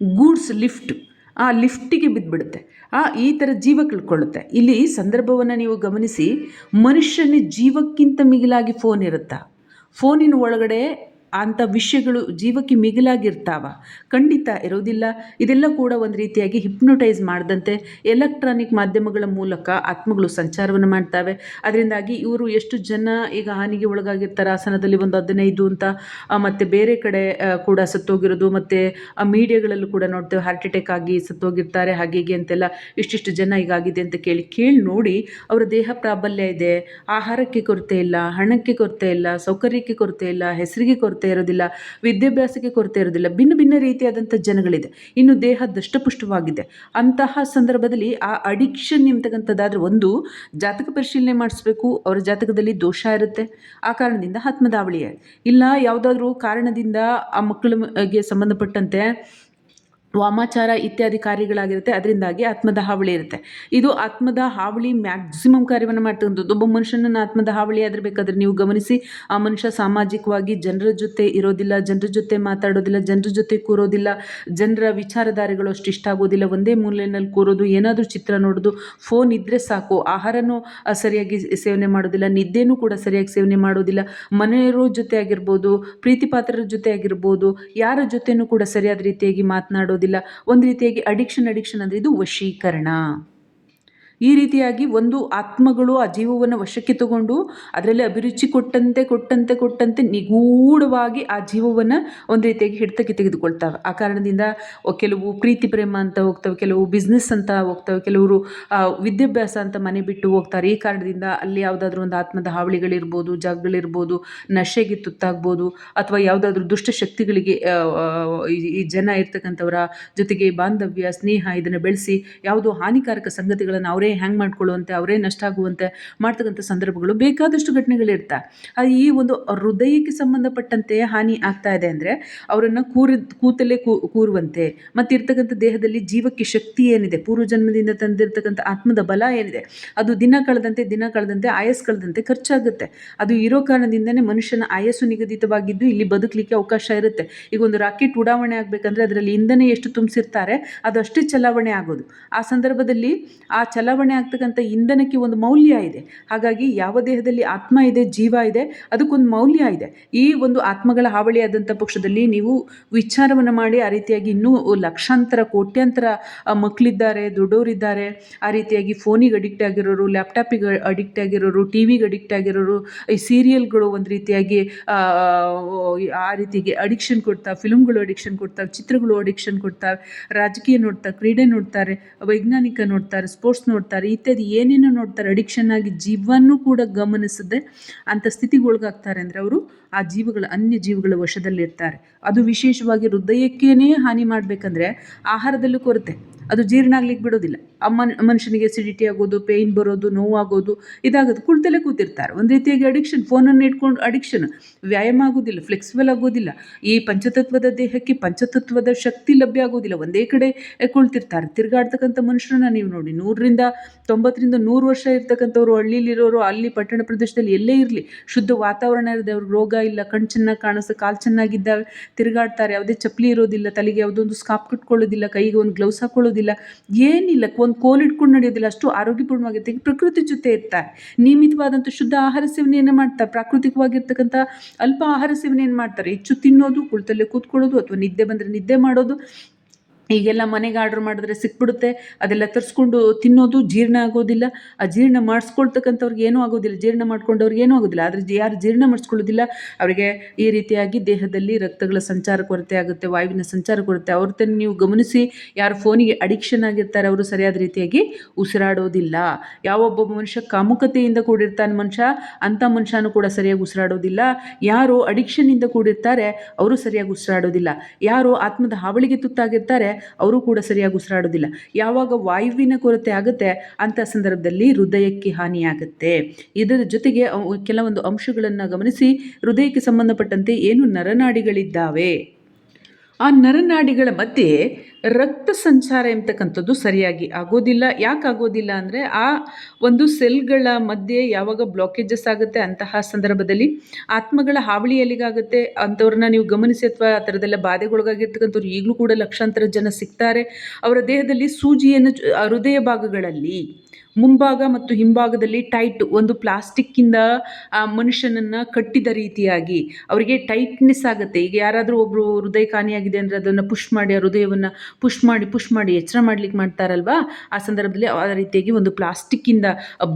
ಗೂಡ್ಸ್ ಲಿಫ್ಟ್. ಆ ಲಿಫ್ಟಿಗೆ ಬಿದ್ದುಬಿಡುತ್ತೆ. ಆ, ಈ ಥರ ಜೀವ ಕಳ್ಕೊಳ್ಳುತ್ತೆ. ಇಲ್ಲಿ ಸಂದರ್ಭವನ್ನು ನೀವು ಗಮನಿಸಿ ಮನುಷ್ಯನ ಜೀವಕ್ಕಿಂತ ಮಿಗಿಲಾಗಿ ಫೋನ್ ಇರುತ್ತಾ? ಫೋನಿನ ಒಳಗಡೆ ಅಂಥ ವಿಷಯಗಳು ಜೀವಕ್ಕೆ ಮಿಗಿಲಾಗಿರ್ತಾವ. ಖಂಡಿತ ಇರೋದಿಲ್ಲ. ಇದೆಲ್ಲ ಕೂಡ ಒಂದು ರೀತಿಯಾಗಿ ಹಿಪ್ನೊಟೈಸ್ ಮಾಡಿದಂತೆ ಎಲೆಕ್ಟ್ರಾನಿಕ್ ಮಾಧ್ಯಮಗಳ ಮೂಲಕ ಆತ್ಮಗಳು ಸಂಚಾರವನ್ನು ಮಾಡ್ತವೆ. ಅದರಿಂದಾಗಿ ಇವರು ಎಷ್ಟು ಜನ ಈಗ ಹಾನಿಗೆ ಒಳಗಾಗಿರ್ತಾರೆ ಆಸನದಲ್ಲಿ ಒಂದು ಹದಿನೈದು ಅಂತ ಮತ್ತು ಬೇರೆ ಕಡೆ ಕೂಡ ಸತ್ತೋಗಿರೋದು, ಮತ್ತು ಮೀಡಿಯಾಗಳಲ್ಲೂ ಕೂಡ ನೋಡ್ತೇವೆ ಹಾರ್ಟ್ ಅಟ್ಯಾಕ್ ಆಗಿ ಸತ್ತೋಗಿರ್ತಾರೆ ಹಾಗೆ ಹೀಗೆ ಅಂತೆಲ್ಲ ಇಷ್ಟಿಷ್ಟು ಜನ ಈಗಾಗಿದೆ ಅಂತ ಕೇಳಿ ಕೇಳಿ ನೋಡಿ ಅವರ ದೇಹ ಪ್ರಾಬಲ್ಯ ಇದೆ, ಆಹಾರಕ್ಕೆ ಕೊರತೆ ಇಲ್ಲ, ಹಣಕ್ಕೆ ಕೊರತೆ ಇಲ್ಲ, ಸೌಕರ್ಯಕ್ಕೆ ಕೊರತೆ ಇಲ್ಲ, ಹೆಸರಿಗೆ ಕೊರತೆ ಕೊರತೆ ಇರೋದಿಲ್ಲ, ವಿದ್ಯಾಭ್ಯಾಸಕ್ಕೆ ಕೊರತೆ ಇರೋದಿಲ್ಲ, ಭಿನ್ನ ಭಿನ್ನ ರೀತಿಯಾದಂಥ ಜನಗಳಿದೆ. ಇನ್ನು ದೇಹ ದಷ್ಟಪುಷ್ಟವಾಗಿದೆ. ಅಂತಹ ಸಂದರ್ಭದಲ್ಲಿ ಆ ಅಡಿಕ್ಷನ್ ಎಂಬತಕ್ಕಂಥದ್ದಾದರೆ ಒಂದು, ಜಾತಕ ಪರಿಶೀಲನೆ ಮಾಡಿಸ್ಬೇಕು, ಅವರ ಜಾತಕದಲ್ಲಿ ದೋಷ ಇರುತ್ತೆ. ಆ ಕಾರಣದಿಂದ ಆತ್ಮದಾವಳಿಯ ಇಲ್ಲ, ಯಾವುದಾದ್ರೂ ಕಾರಣದಿಂದ ಆ ಮಕ್ಕಳಿಗೆ ಸಂಬಂಧಪಟ್ಟಂತೆ ವಾಮಾಚಾರ ಇತ್ಯಾದಿ ಕಾರ್ಯಗಳಾಗಿರುತ್ತೆ, ಅದರಿಂದಾಗಿ ಆತ್ಮದ ಹಾವಳಿ ಇರುತ್ತೆ. ಇದು ಆತ್ಮದ ಹಾವಳಿ ಮ್ಯಾಕ್ಸಿಮಮ್ ಕಾರ್ಯವನ್ನು ಮಾಡ್ತಕ್ಕಂಥದ್ದು ಒಬ್ಬ ಮನುಷ್ಯನನ್ನು ಆತ್ಮದ ಹಾವಳಿ ಆದರೆ ಬೇಕಾದ್ರೆ ನೀವು ಗಮನಿಸಿ, ಆ ಮನುಷ್ಯ ಸಾಮಾಜಿಕವಾಗಿ ಜನರ ಜೊತೆ ಇರೋದಿಲ್ಲ, ಜನರ ಜೊತೆ ಮಾತಾಡೋದಿಲ್ಲ, ಜನರ ಜೊತೆ ಕೂರೋದಿಲ್ಲ, ಜನರ ವಿಚಾರಧಾರೆಗಳು ಅಷ್ಟು ಇಷ್ಟ ಆಗೋದಿಲ್ಲ. ಒಂದೇ ಮೂಲೆಯಲ್ಲಿ ಕೂರೋದು, ಏನಾದರೂ ಚಿತ್ರ ನೋಡೋದು ಫೋನ್ ಇದ್ದರೆ ಸಾಕು. ಆಹಾರನೂ ಸರಿಯಾಗಿ ಸೇವನೆ ಮಾಡೋದಿಲ್ಲ, ನಿದ್ದೆನೂ ಕೂಡ ಸರಿಯಾಗಿ ಸೇವನೆ ಮಾಡೋದಿಲ್ಲ. ಮನೆಯವರ ಜೊತೆ ಆಗಿರ್ಬೋದು ಪ್ರೀತಿ ಪಾತ್ರರ ಜೊತೆ ಆಗಿರ್ಬೋದು, ಯಾರ ಜೊತೆನೂ ಕೂಡ ಸರಿಯಾದ ರೀತಿಯಾಗಿ ಮಾತನಾಡೋದು ಒಂದು ರೀತಿಯಾಗಿ ಅಡಿಕ್ಷನ್ ಅಡಿಕ್ಷನ್ ಅಂದರೆ ಇದು ವಶೀಕರಣ. ಈ ರೀತಿಯಾಗಿ ಒಂದು ಆತ್ಮಗಳು ಆ ಜೀವವನ್ನು ವಶಕ್ಕೆ ತಗೊಂಡು ಅದರಲ್ಲಿ ಅಭಿರುಚಿ ಕೊಟ್ಟಂತೆ ಕೊಟ್ಟಂತೆ ಕೊಟ್ಟಂತೆ ನಿಗೂಢವಾಗಿ ಆ ಜೀವವನ್ನು ಒಂದು ರೀತಿಯಾಗಿ ಹಿಡ್ತಕ್ಕೆ ತೆಗೆದುಕೊಳ್ತಾವೆ. ಆ ಕಾರಣದಿಂದ ಕೆಲವು ಪ್ರೀತಿ ಪ್ರೇಮ ಅಂತ ಹೋಗ್ತವೆ, ಕೆಲವು ಬಿಸ್ನೆಸ್ ಅಂತ ಹೋಗ್ತವೆ, ಕೆಲವರು ವಿದ್ಯಾಭ್ಯಾಸ ಅಂತ ಮನೆ ಬಿಟ್ಟು ಹೋಗ್ತಾರೆ. ಈ ಕಾರಣದಿಂದ ಅಲ್ಲಿ ಯಾವುದಾದ್ರೂ ಒಂದು ಆತ್ಮದ ಹಾವಳಿಗಳಿರ್ಬೋದು, ಜಾಗಗಳಿರ್ಬೋದು, ನಶೆಗೆ ತುತ್ತಾಗ್ಬೋದು, ಅಥವಾ ಯಾವುದಾದ್ರೂ ದುಷ್ಟ ಶಕ್ತಿಗಳಿಗೆ ಈ ಜನ ಇರ್ತಕ್ಕಂಥವರ ಜೊತೆಗೆ ಬಾಂಧವ್ಯ, ಸ್ನೇಹ ಇದನ್ನು ಬೆಳೆಸಿ ಯಾವುದೋ ಹಾನಿಕಾರಕ ಸಂಗತಿಗಳನ್ನು ಅವರೇ ಹ್ಯಾಂಗ್ ಮಾಡ್ಕೊಳ್ಳುವಂತೆ, ಅವರೇ ನಷ್ಟ ಆಗುವಂತೆ ಮಾಡ್ತಕ್ಕಂಥ ಸಂದರ್ಭಗಳು ಬೇಕಾದಷ್ಟು ಘಟನೆಗಳಿರ್ತಾವೆ ಈ ಒಂದು ಹೃದಯಕ್ಕೆ ಸಂಬಂಧಪಟ್ಟಂತೆ ಹಾನಿ ಆಗ್ತಾ ಇದೆ ಅಂದರೆ ಅವರನ್ನು ಕೂರಿ, ಕೂತಲ್ಲೇ ಕೂರುವಂತೆ ಮತ್ತು ಇರ್ತಕ್ಕಂಥ ದೇಹದಲ್ಲಿ ಜೀವಕ್ಕೆ ಶಕ್ತಿ ಏನಿದೆ, ಪೂರ್ವ ಜನ್ಮದಿಂದ ತಂದಿರತಕ್ಕಂಥ ಆತ್ಮದ ಬಲ ಏನಿದೆ, ಅದು ದಿನ ಕಳೆದಂತೆ ದಿನ ಕಳೆದಂತೆ, ಆಯಸ್ ಕಳೆದಂತೆ ಖರ್ಚಾಗುತ್ತೆ. ಅದು ಇರೋ ಕಾರಣದಿಂದನೇ ಮನುಷ್ಯನ ಆಯಸ್ಸು ನಿಗದಿತವಾಗಿದ್ದು ಇಲ್ಲಿ ಬದುಕಲಿಕ್ಕೆ ಅವಕಾಶ ಇರುತ್ತೆ. ಈಗ ಒಂದು ರಾಕೆಟ್ ಉಡಾವಣೆ ಆಗಬೇಕಂದ್ರೆ ಅದರಲ್ಲಿ ಇಂಧನ ಎಷ್ಟು ತುಂಬಿಸಿರ್ತಾರೆ, ಅದು ಅಷ್ಟೇ ಚಲಾವಣೆ ಆಗೋದು. ಆ ಸಂದರ್ಭದಲ್ಲಿ ಆ ಚಲಾವಣೆ ಬದಲಾವಣೆ ಆಗ್ತಕ್ಕಂಥ ಇಂಧನಕ್ಕೆ ಒಂದು ಮೌಲ್ಯ ಇದೆ. ಹಾಗಾಗಿ ಯಾವ ದೇಹದಲ್ಲಿ ಆತ್ಮ ಇದೆ, ಜೀವ ಇದೆ, ಅದಕ್ಕೊಂದು ಮೌಲ್ಯ ಇದೆ. ಈ ಒಂದು ಆತ್ಮಗಳ ಹಾವಳಿಯಾದಂಥ ಪಕ್ಷದಲ್ಲಿ ನೀವು ವಿಚಾರವನ್ನು ಮಾಡಿ ಆ ರೀತಿಯಾಗಿ ಇನ್ನೂ ಲಕ್ಷಾಂತರ, ಕೋಟ್ಯಾಂತರ ಮಕ್ಕಳಿದ್ದಾರೆ ದೊಡ್ಡವರಿದ್ದಾರೆ. ಆ ರೀತಿಯಾಗಿ ಫೋನಿಗೆ ಅಡಿಕ್ಟ್ ಆಗಿರೋರು, ಲ್ಯಾಪ್ಟಾಪಿಗೆ ಅಡಿಕ್ಟ್ ಆಗಿರೋರು ಟಿ ವಿಗೆ ಅಡಿಕ್ಟ್ ಆಗಿರೋರು, ಈ ಸೀರಿಯಲ್ಗಳು ಒಂದು ರೀತಿಯಾಗಿ, ಆ ರೀತಿಗೆ ಅಡಿಕ್ಷನ್ ಕೊಡ್ತಾ, ಫಿಲ್ಮ್ಗಳು ಅಡಿಕ್ಷನ್ ಕೊಡ್ತಾವೆ ಚಿತ್ರಗಳು ಅಡಿಕ್ಷನ್ ಕೊಡ್ತಾವೆ ರಾಜಕೀಯ ನೋಡ್ತಾರೆ ಕ್ರೀಡೆ ನೋಡ್ತಾರೆ, ವೈಜ್ಞಾನಿಕ ನೋಡ್ತಾರೆ, ಸ್ಪೋರ್ಟ್ಸ್ ನೋಡ್ತಾರೆ. ನೋಡ್ತಾರೆ ಇತ್ಯಾದಿ ಏನೇನು ನೋಡ್ತಾರೆ ಅಡಿಕ್ಷನ್ ಆಗಿ ಜೀವನೂ ಕೂಡ ಗಮನಿಸದೆ ಅಂಥ ಸ್ಥಿತಿಗೆ ಒಳಗಾಗ್ತಾರೆ ಅಂದರೆ ಅವರು ಆ ಜೀವಗಳ ಅನ್ಯ ಜೀವಗಳ ವಶದಲ್ಲಿರ್ತಾರೆ. ಅದು ವಿಶೇಷವಾಗಿ ಹೃದಯಕ್ಕೇನೆ ಹಾನಿ ಮಾಡಬೇಕಂದ್ರೆ ಆಹಾರದಲ್ಲೂ ಕೊರತೆ. ಅದು ಜೀರ್ಣ ಆಗ್ಲಿಕ್ಕೆ ಬಿಡೋದಿಲ್ಲ. ಆ ಮನ್, ಮನುಷ್ಯನಿಗೆ ಸಿಡಿಟಿ ಆಗೋದು ಪೇಯ್ನ್ ಬರೋದು, ನೋವಾಗೋದು ಇದಾಗೋದು ಕುಳ್ತಲೇ ಕೂತಿರ್ತಾರೆ. ಒಂದು ರೀತಿಯಾಗಿ ಅಡಿಕ್ಷನ್ ಫೋನನ್ನು ಇಟ್ಕೊಂಡು ಅಡಿಕ್ಷನ್ ವ್ಯಾಯಾಮ ಆಗೋದಿಲ್ಲ ಫ್ಲೆಕ್ಸಿಬಲ್ ಆಗೋದಿಲ್ಲ. ಈ ಪಂಚತತ್ವದ ದೇಹಕ್ಕೆ ಪಂಚತತ್ವದ ಶಕ್ತಿ ಲಭ್ಯ ಆಗೋದಿಲ್ಲ. ಒಂದೇ ಕಡೆ ಕುಳಿತಿರ್ತಾರೆ. ತಿರುಗಾಡ್ತಕ್ಕಂಥ ಮನುಷ್ಯರನ್ನ ನೀವು ನೋಡಿ, ನೂರರಿಂದ ತೊಂಬತ್ತರಿಂದ ನೂರು ವರ್ಷ ಇರ್ತಕ್ಕಂಥವ್ರು ಹಳ್ಳಿಲಿರೋರು, ಅಲ್ಲಿ ಪಟ್ಟಣ ಪ್ರದೇಶದಲ್ಲಿ ಎಲ್ಲೇ ಇರಲಿ, ಶುದ್ಧ ವಾತಾವರಣ ಇರದೆ ಅವ್ರಿಗೆ ರೋಗ ಇಲ್ಲ ಕಣ್ಣು ಚೆನ್ನಾಗಿ ಕಾಣಿಸ್ತಾ ಕಾಲು ಚೆನ್ನಾಗಿದ್ದಾವೆ ತಿರುಗಾಡ್ತಾರೆ. ಯಾವುದೇ ಚಪ್ಪಲಿ ಇರೋದಿಲ್ಲ, ತಲೆಗೆ ಯಾವುದೊಂದು ಸ್ಕಾಪ್ ಕಟ್ಕೊಳ್ಳೋದಿಲ್ಲ, ಕೈಗೆ ಒಂದು ಗ್ಲೌಸ್ ಹಾಕೊಳ್ಳೋದಿಲ್ಲ. ಏನಿಲ್ಲ, ಒಂದು ಕೋಲ್ ಇಟ್ಕೊಂಡು ನಡೆಯೋದಿಲ್ಲ. ಅಷ್ಟು ಆರೋಗ್ಯಪೂರ್ಣವಾಗಿರುತ್ತೆ ಪ್ರಕೃತಿ ಜೊತೆ ಇರ್ತಾರೆ ನಿಯಮಿತವಾದಂಥ ಶುದ್ಧ ಆಹಾರ ಸೇವನೆಯನ್ನು ಮಾಡ್ತಾರೆ ಪ್ರಾಕೃತಿಕವಾಗಿರ್ತಕ್ಕಂಥ ಅಲ್ಪ ಆಹಾರ ಸೇವನೆಯನ್ನು ಮಾಡ್ತಾರೆ. ಹೆಚ್ಚು ತಿನ್ನೋದು, ಕುಳಿತಲ್ಲೇ ಕೂತ್ಕೊಳ್ಳೋದು, ಅಥವಾ ನಿದ್ದೆ ಬಂದರೆ ನಿದ್ದೆ ಮಾಡೋದು ಈಗೆಲ್ಲ ಮನೆಗೆ ಆರ್ಡ್ರ್ ಮಾಡಿದ್ರೆ ಸಿಕ್ಬಿಡುತ್ತೆ. ಅದೆಲ್ಲ ತರಿಸ್ಕೊಂಡು ತಿನ್ನೋದು ಜೀರ್ಣ ಆಗೋದಿಲ್ಲ. ಆ ಜೀರ್ಣ ಮಾಡಿಸ್ಕೊಳ್ತಕ್ಕಂಥವ್ರಿಗೆ ಏನೂ ಆಗೋದಿಲ್ಲ. ಜೀರ್ಣ ಮಾಡ್ಕೊಂಡವ್ರಿಗೆ ಏನೂ ಆಗೋದಿಲ್ಲ. ಆದರೆ ಯಾರು ಜೀರ್ಣ ಮಾಡಿಸ್ಕೊಳ್ಳೋದಿಲ್ಲ. ಅವರಿಗೆ ಈ ರೀತಿಯಾಗಿ ದೇಹದಲ್ಲಿ ರಕ್ತಗಳ ಸಂಚಾರ ಕೊರತೆ ಆಗುತ್ತೆ, ವಾಯುವಿನ ಸಂಚಾರ ಕೊರತೆ. ಅವ್ರ ನೀವು ಗಮನಿಸಿ, ಯಾರು ಫೋನಿಗೆ ಅಡಿಕ್ಷನ್ ಆಗಿರ್ತಾರೆ, ಅವರು ಸರಿಯಾದ ರೀತಿಯಾಗಿ ಉಸಿರಾಡೋದಿಲ್ಲ. ಯಾವೊಬ್ಬ ಮನುಷ್ಯ ಕಾಮುಕತೆಯಿಂದ ಕೂಡಿರ್ತಾನೆ ಮನುಷ್ಯ, ಅಂಥ ಮನುಷ್ಯನೂ ಕೂಡ ಸರಿಯಾಗಿ ಉಸಿರಾಡೋದಿಲ್ಲ. ಯಾರು ಅಡಿಕ್ಷನ್ನಿಂದ ಕೂಡಿರ್ತಾರೆ, ಅವರು ಸರಿಯಾಗಿ ಉಸಿರಾಡೋದಿಲ್ಲ. ಯಾರು ಆತ್ಮದ ಹಾವಳಿಗೆ ತುತ್ತಾಗಿರ್ತಾರೆ ಅವರು ಕೂಡ ಸರಿಯಾಗಿ ಉಸಿರಾಡೋದಿಲ್ಲ. ಯಾವಾಗ ವಾಯುವಿನ ಕೊರತೆ ಆಗುತ್ತೆ ಅಂಥ ಸಂದರ್ಭದಲ್ಲಿ ಹೃದಯಕ್ಕೆ ಹಾನಿಯಾಗುತ್ತೆ. ಇದರ ಜೊತೆಗೆ ಕೆಲವೊಂದು ಅಂಶಗಳನ್ನು ಗಮನಿಸಿ ಹೃದಯಕ್ಕೆ ಸಂಬಂಧಪಟ್ಟಂತೆ ಏನು ನರನಾಡಿಗಳಿದ್ದಾವೆ? ಆ ನರನಾಡಿಗಳ ಮಧ್ಯೆ ರಕ್ತ ಸಂಚಾರ ಎಂಬತಕ್ಕಂಥದ್ದು ಸರಿಯಾಗಿ ಆಗೋದಿಲ್ಲ. ಯಾಕೆ ಆಗೋದಿಲ್ಲ ಅಂದರೆ ಆ ಒಂದು ಸೆಲ್ಗಳ ಮಧ್ಯೆ ಯಾವಾಗ ಬ್ಲಾಕೇಜಸ್ ಆಗುತ್ತೆ ಅಂತಹ ಸಂದರ್ಭದಲ್ಲಿ ಆತ್ಮಗಳ ಹಾವಳಿ ಎಲ್ಲಿಗಾಗುತ್ತೆ ಅಂಥವ್ರನ್ನ ನೀವು ಗಮನಿಸಿ ಅಥವಾ ಆ ಥರದೆಲ್ಲ ಬಾಧೆಗೊಳಗಾಗಿರ್ತಕ್ಕಂಥವ್ರು ಈಗಲೂ ಕೂಡ ಲಕ್ಷಾಂತರ ಜನ ಸಿಗ್ತಾರೆ. ಅವರ ದೇಹದಲ್ಲಿ ಸೂಜಿಯನ್ನು ಹೃದಯ ಭಾಗಗಳಲ್ಲಿ ಮುಂಭಾಗ ಮತ್ತು ಹಿಂಭಾಗದಲ್ಲಿ ಟೈಟ್ ಒಂದು ಪ್ಲಾಸ್ಟಿಕ್ಕಿಂದ ಆ ಮನುಷ್ಯನನ್ನು ಕಟ್ಟಿದ ರೀತಿಯಾಗಿ ಅವರಿಗೆ ಟೈಟ್ನೆಸ್ ಆಗುತ್ತೆ. ಈಗ ಯಾರಾದರೂ ಒಬ್ಬರು ಹೃದಯ ಕಾಣಿಯಾಗಿದೆ ಅಂದರೆ ಅದನ್ನು ಪುಷ್ ಮಾಡಿ ಆ ಹೃದಯವನ್ನು ಪುಷ್ ಮಾಡಿ ಪುಷ್ ಮಾಡಿ, ಎಚ್ಚರ ಮಾಡ್ಲಿಕ್ಕೆ ಮಾಡ್ತಾರಲ್ವಾ? ಆ ಸಂದರ್ಭದಲ್ಲಿ ಆ ರೀತಿಯಾಗಿ ಒಂದು ಪ್ಲಾಸ್ಟಿಕ್ಕಿಂದ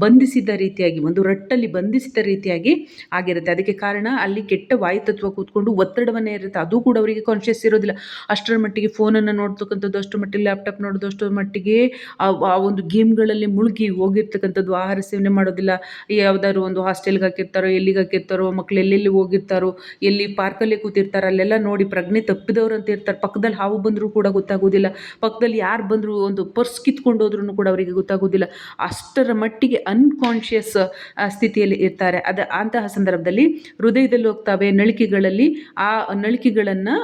ಬಂಧಿಸಿದ ರೀತಿಯಾಗಿ, ಒಂದು ರಟ್ಟಲ್ಲಿ ಬಂಧಿಸಿದ ರೀತಿಯಾಗಿ ಆಗಿರುತ್ತೆ. ಅದಕ್ಕೆ ಕಾರಣ ಅಲ್ಲಿ ಕೆಟ್ಟ ವಾಯುತತ್ವ ಕೂತ್ಕೊಂಡು ಒತ್ತಡವನ್ನೇ ಇರುತ್ತೆ. ಅದು ಕೂಡ ಅವರಿಗೆ ಕಾನ್ಷಿಯಸ್ ಇರೋದಿಲ್ಲ. ಅಷ್ಟರ ಮಟ್ಟಿಗೆ ಫೋನನ್ನು ನೋಡ್ತಕ್ಕಂಥದ್ದು, ಅಷ್ಟರ ಮಟ್ಟಿಗೆ ಲ್ಯಾಪ್ಟಾಪ್ ನೋಡೋದು, ಅಷ್ಟರ ಮಟ್ಟಿಗೆ ಆ ಒಂದು ಗೇಮ್ಗಳಲ್ಲಿ ಮುಳುಗಿ ಹೋಗಿರ್ತಕ್ಕಂಥದ್ದು, ಆಹಾರ ಸೇವನೆ ಮಾಡೋದಿಲ್ಲ. ಯಾವುದಾದ್ರು ಒಂದು ಹಾಸ್ಟೆಲ್ಗೆ ಹಾಕಿರ್ತಾರೋ, ಎಲ್ಲಿಗೆ ಹಾಕಿರ್ತಾರೋ ಮಕ್ಕಳು ಎಲ್ಲೆಲ್ಲಿ ಹೋಗಿರ್ತಾರೋ, ಎಲ್ಲಿ ಪಾರ್ಕಲ್ಲಿ ಕೂತಿರ್ತಾರೋ, ಅಲ್ಲೆಲ್ಲ ನೋಡಿ ಪ್ರಜ್ಞೆ ತಪ್ಪಿದವರು ಅಂತ ಇರ್ತಾರೆ. ಪಕ್ಕದಲ್ಲಿ ಹಾವು ಬಂದರೂ ಕೂಡ ಗೊತ್ತಾಗೋದಿಲ್ಲ ಪಕ್ಕದಲ್ಲಿ ಯಾರು ಬಂದರೂ ಒಂದು ಪರ್ಸ್ ಕಿತ್ಕೊಂಡು ಹೋದ್ರೂ ಕೂಡ ಅವರಿಗೆ ಗೊತ್ತಾಗೋದಿಲ್ಲ ಅಷ್ಟರ ಮಟ್ಟಿಗೆ ಅನ್ಕಾನ್ಷಿಯಸ್ ಸ್ಥಿತಿಯಲ್ಲಿ ಇರ್ತಾರೆ. ಅದು, ಅಂತಹ ಸಂದರ್ಭದಲ್ಲಿ ಹೃದಯದಲ್ಲಿ ಹೋಗ್ತಾವೆ, ನಳಿಕೆಗಳಲ್ಲಿ ಆ ನಳಿಕೆಗಳನ್ನು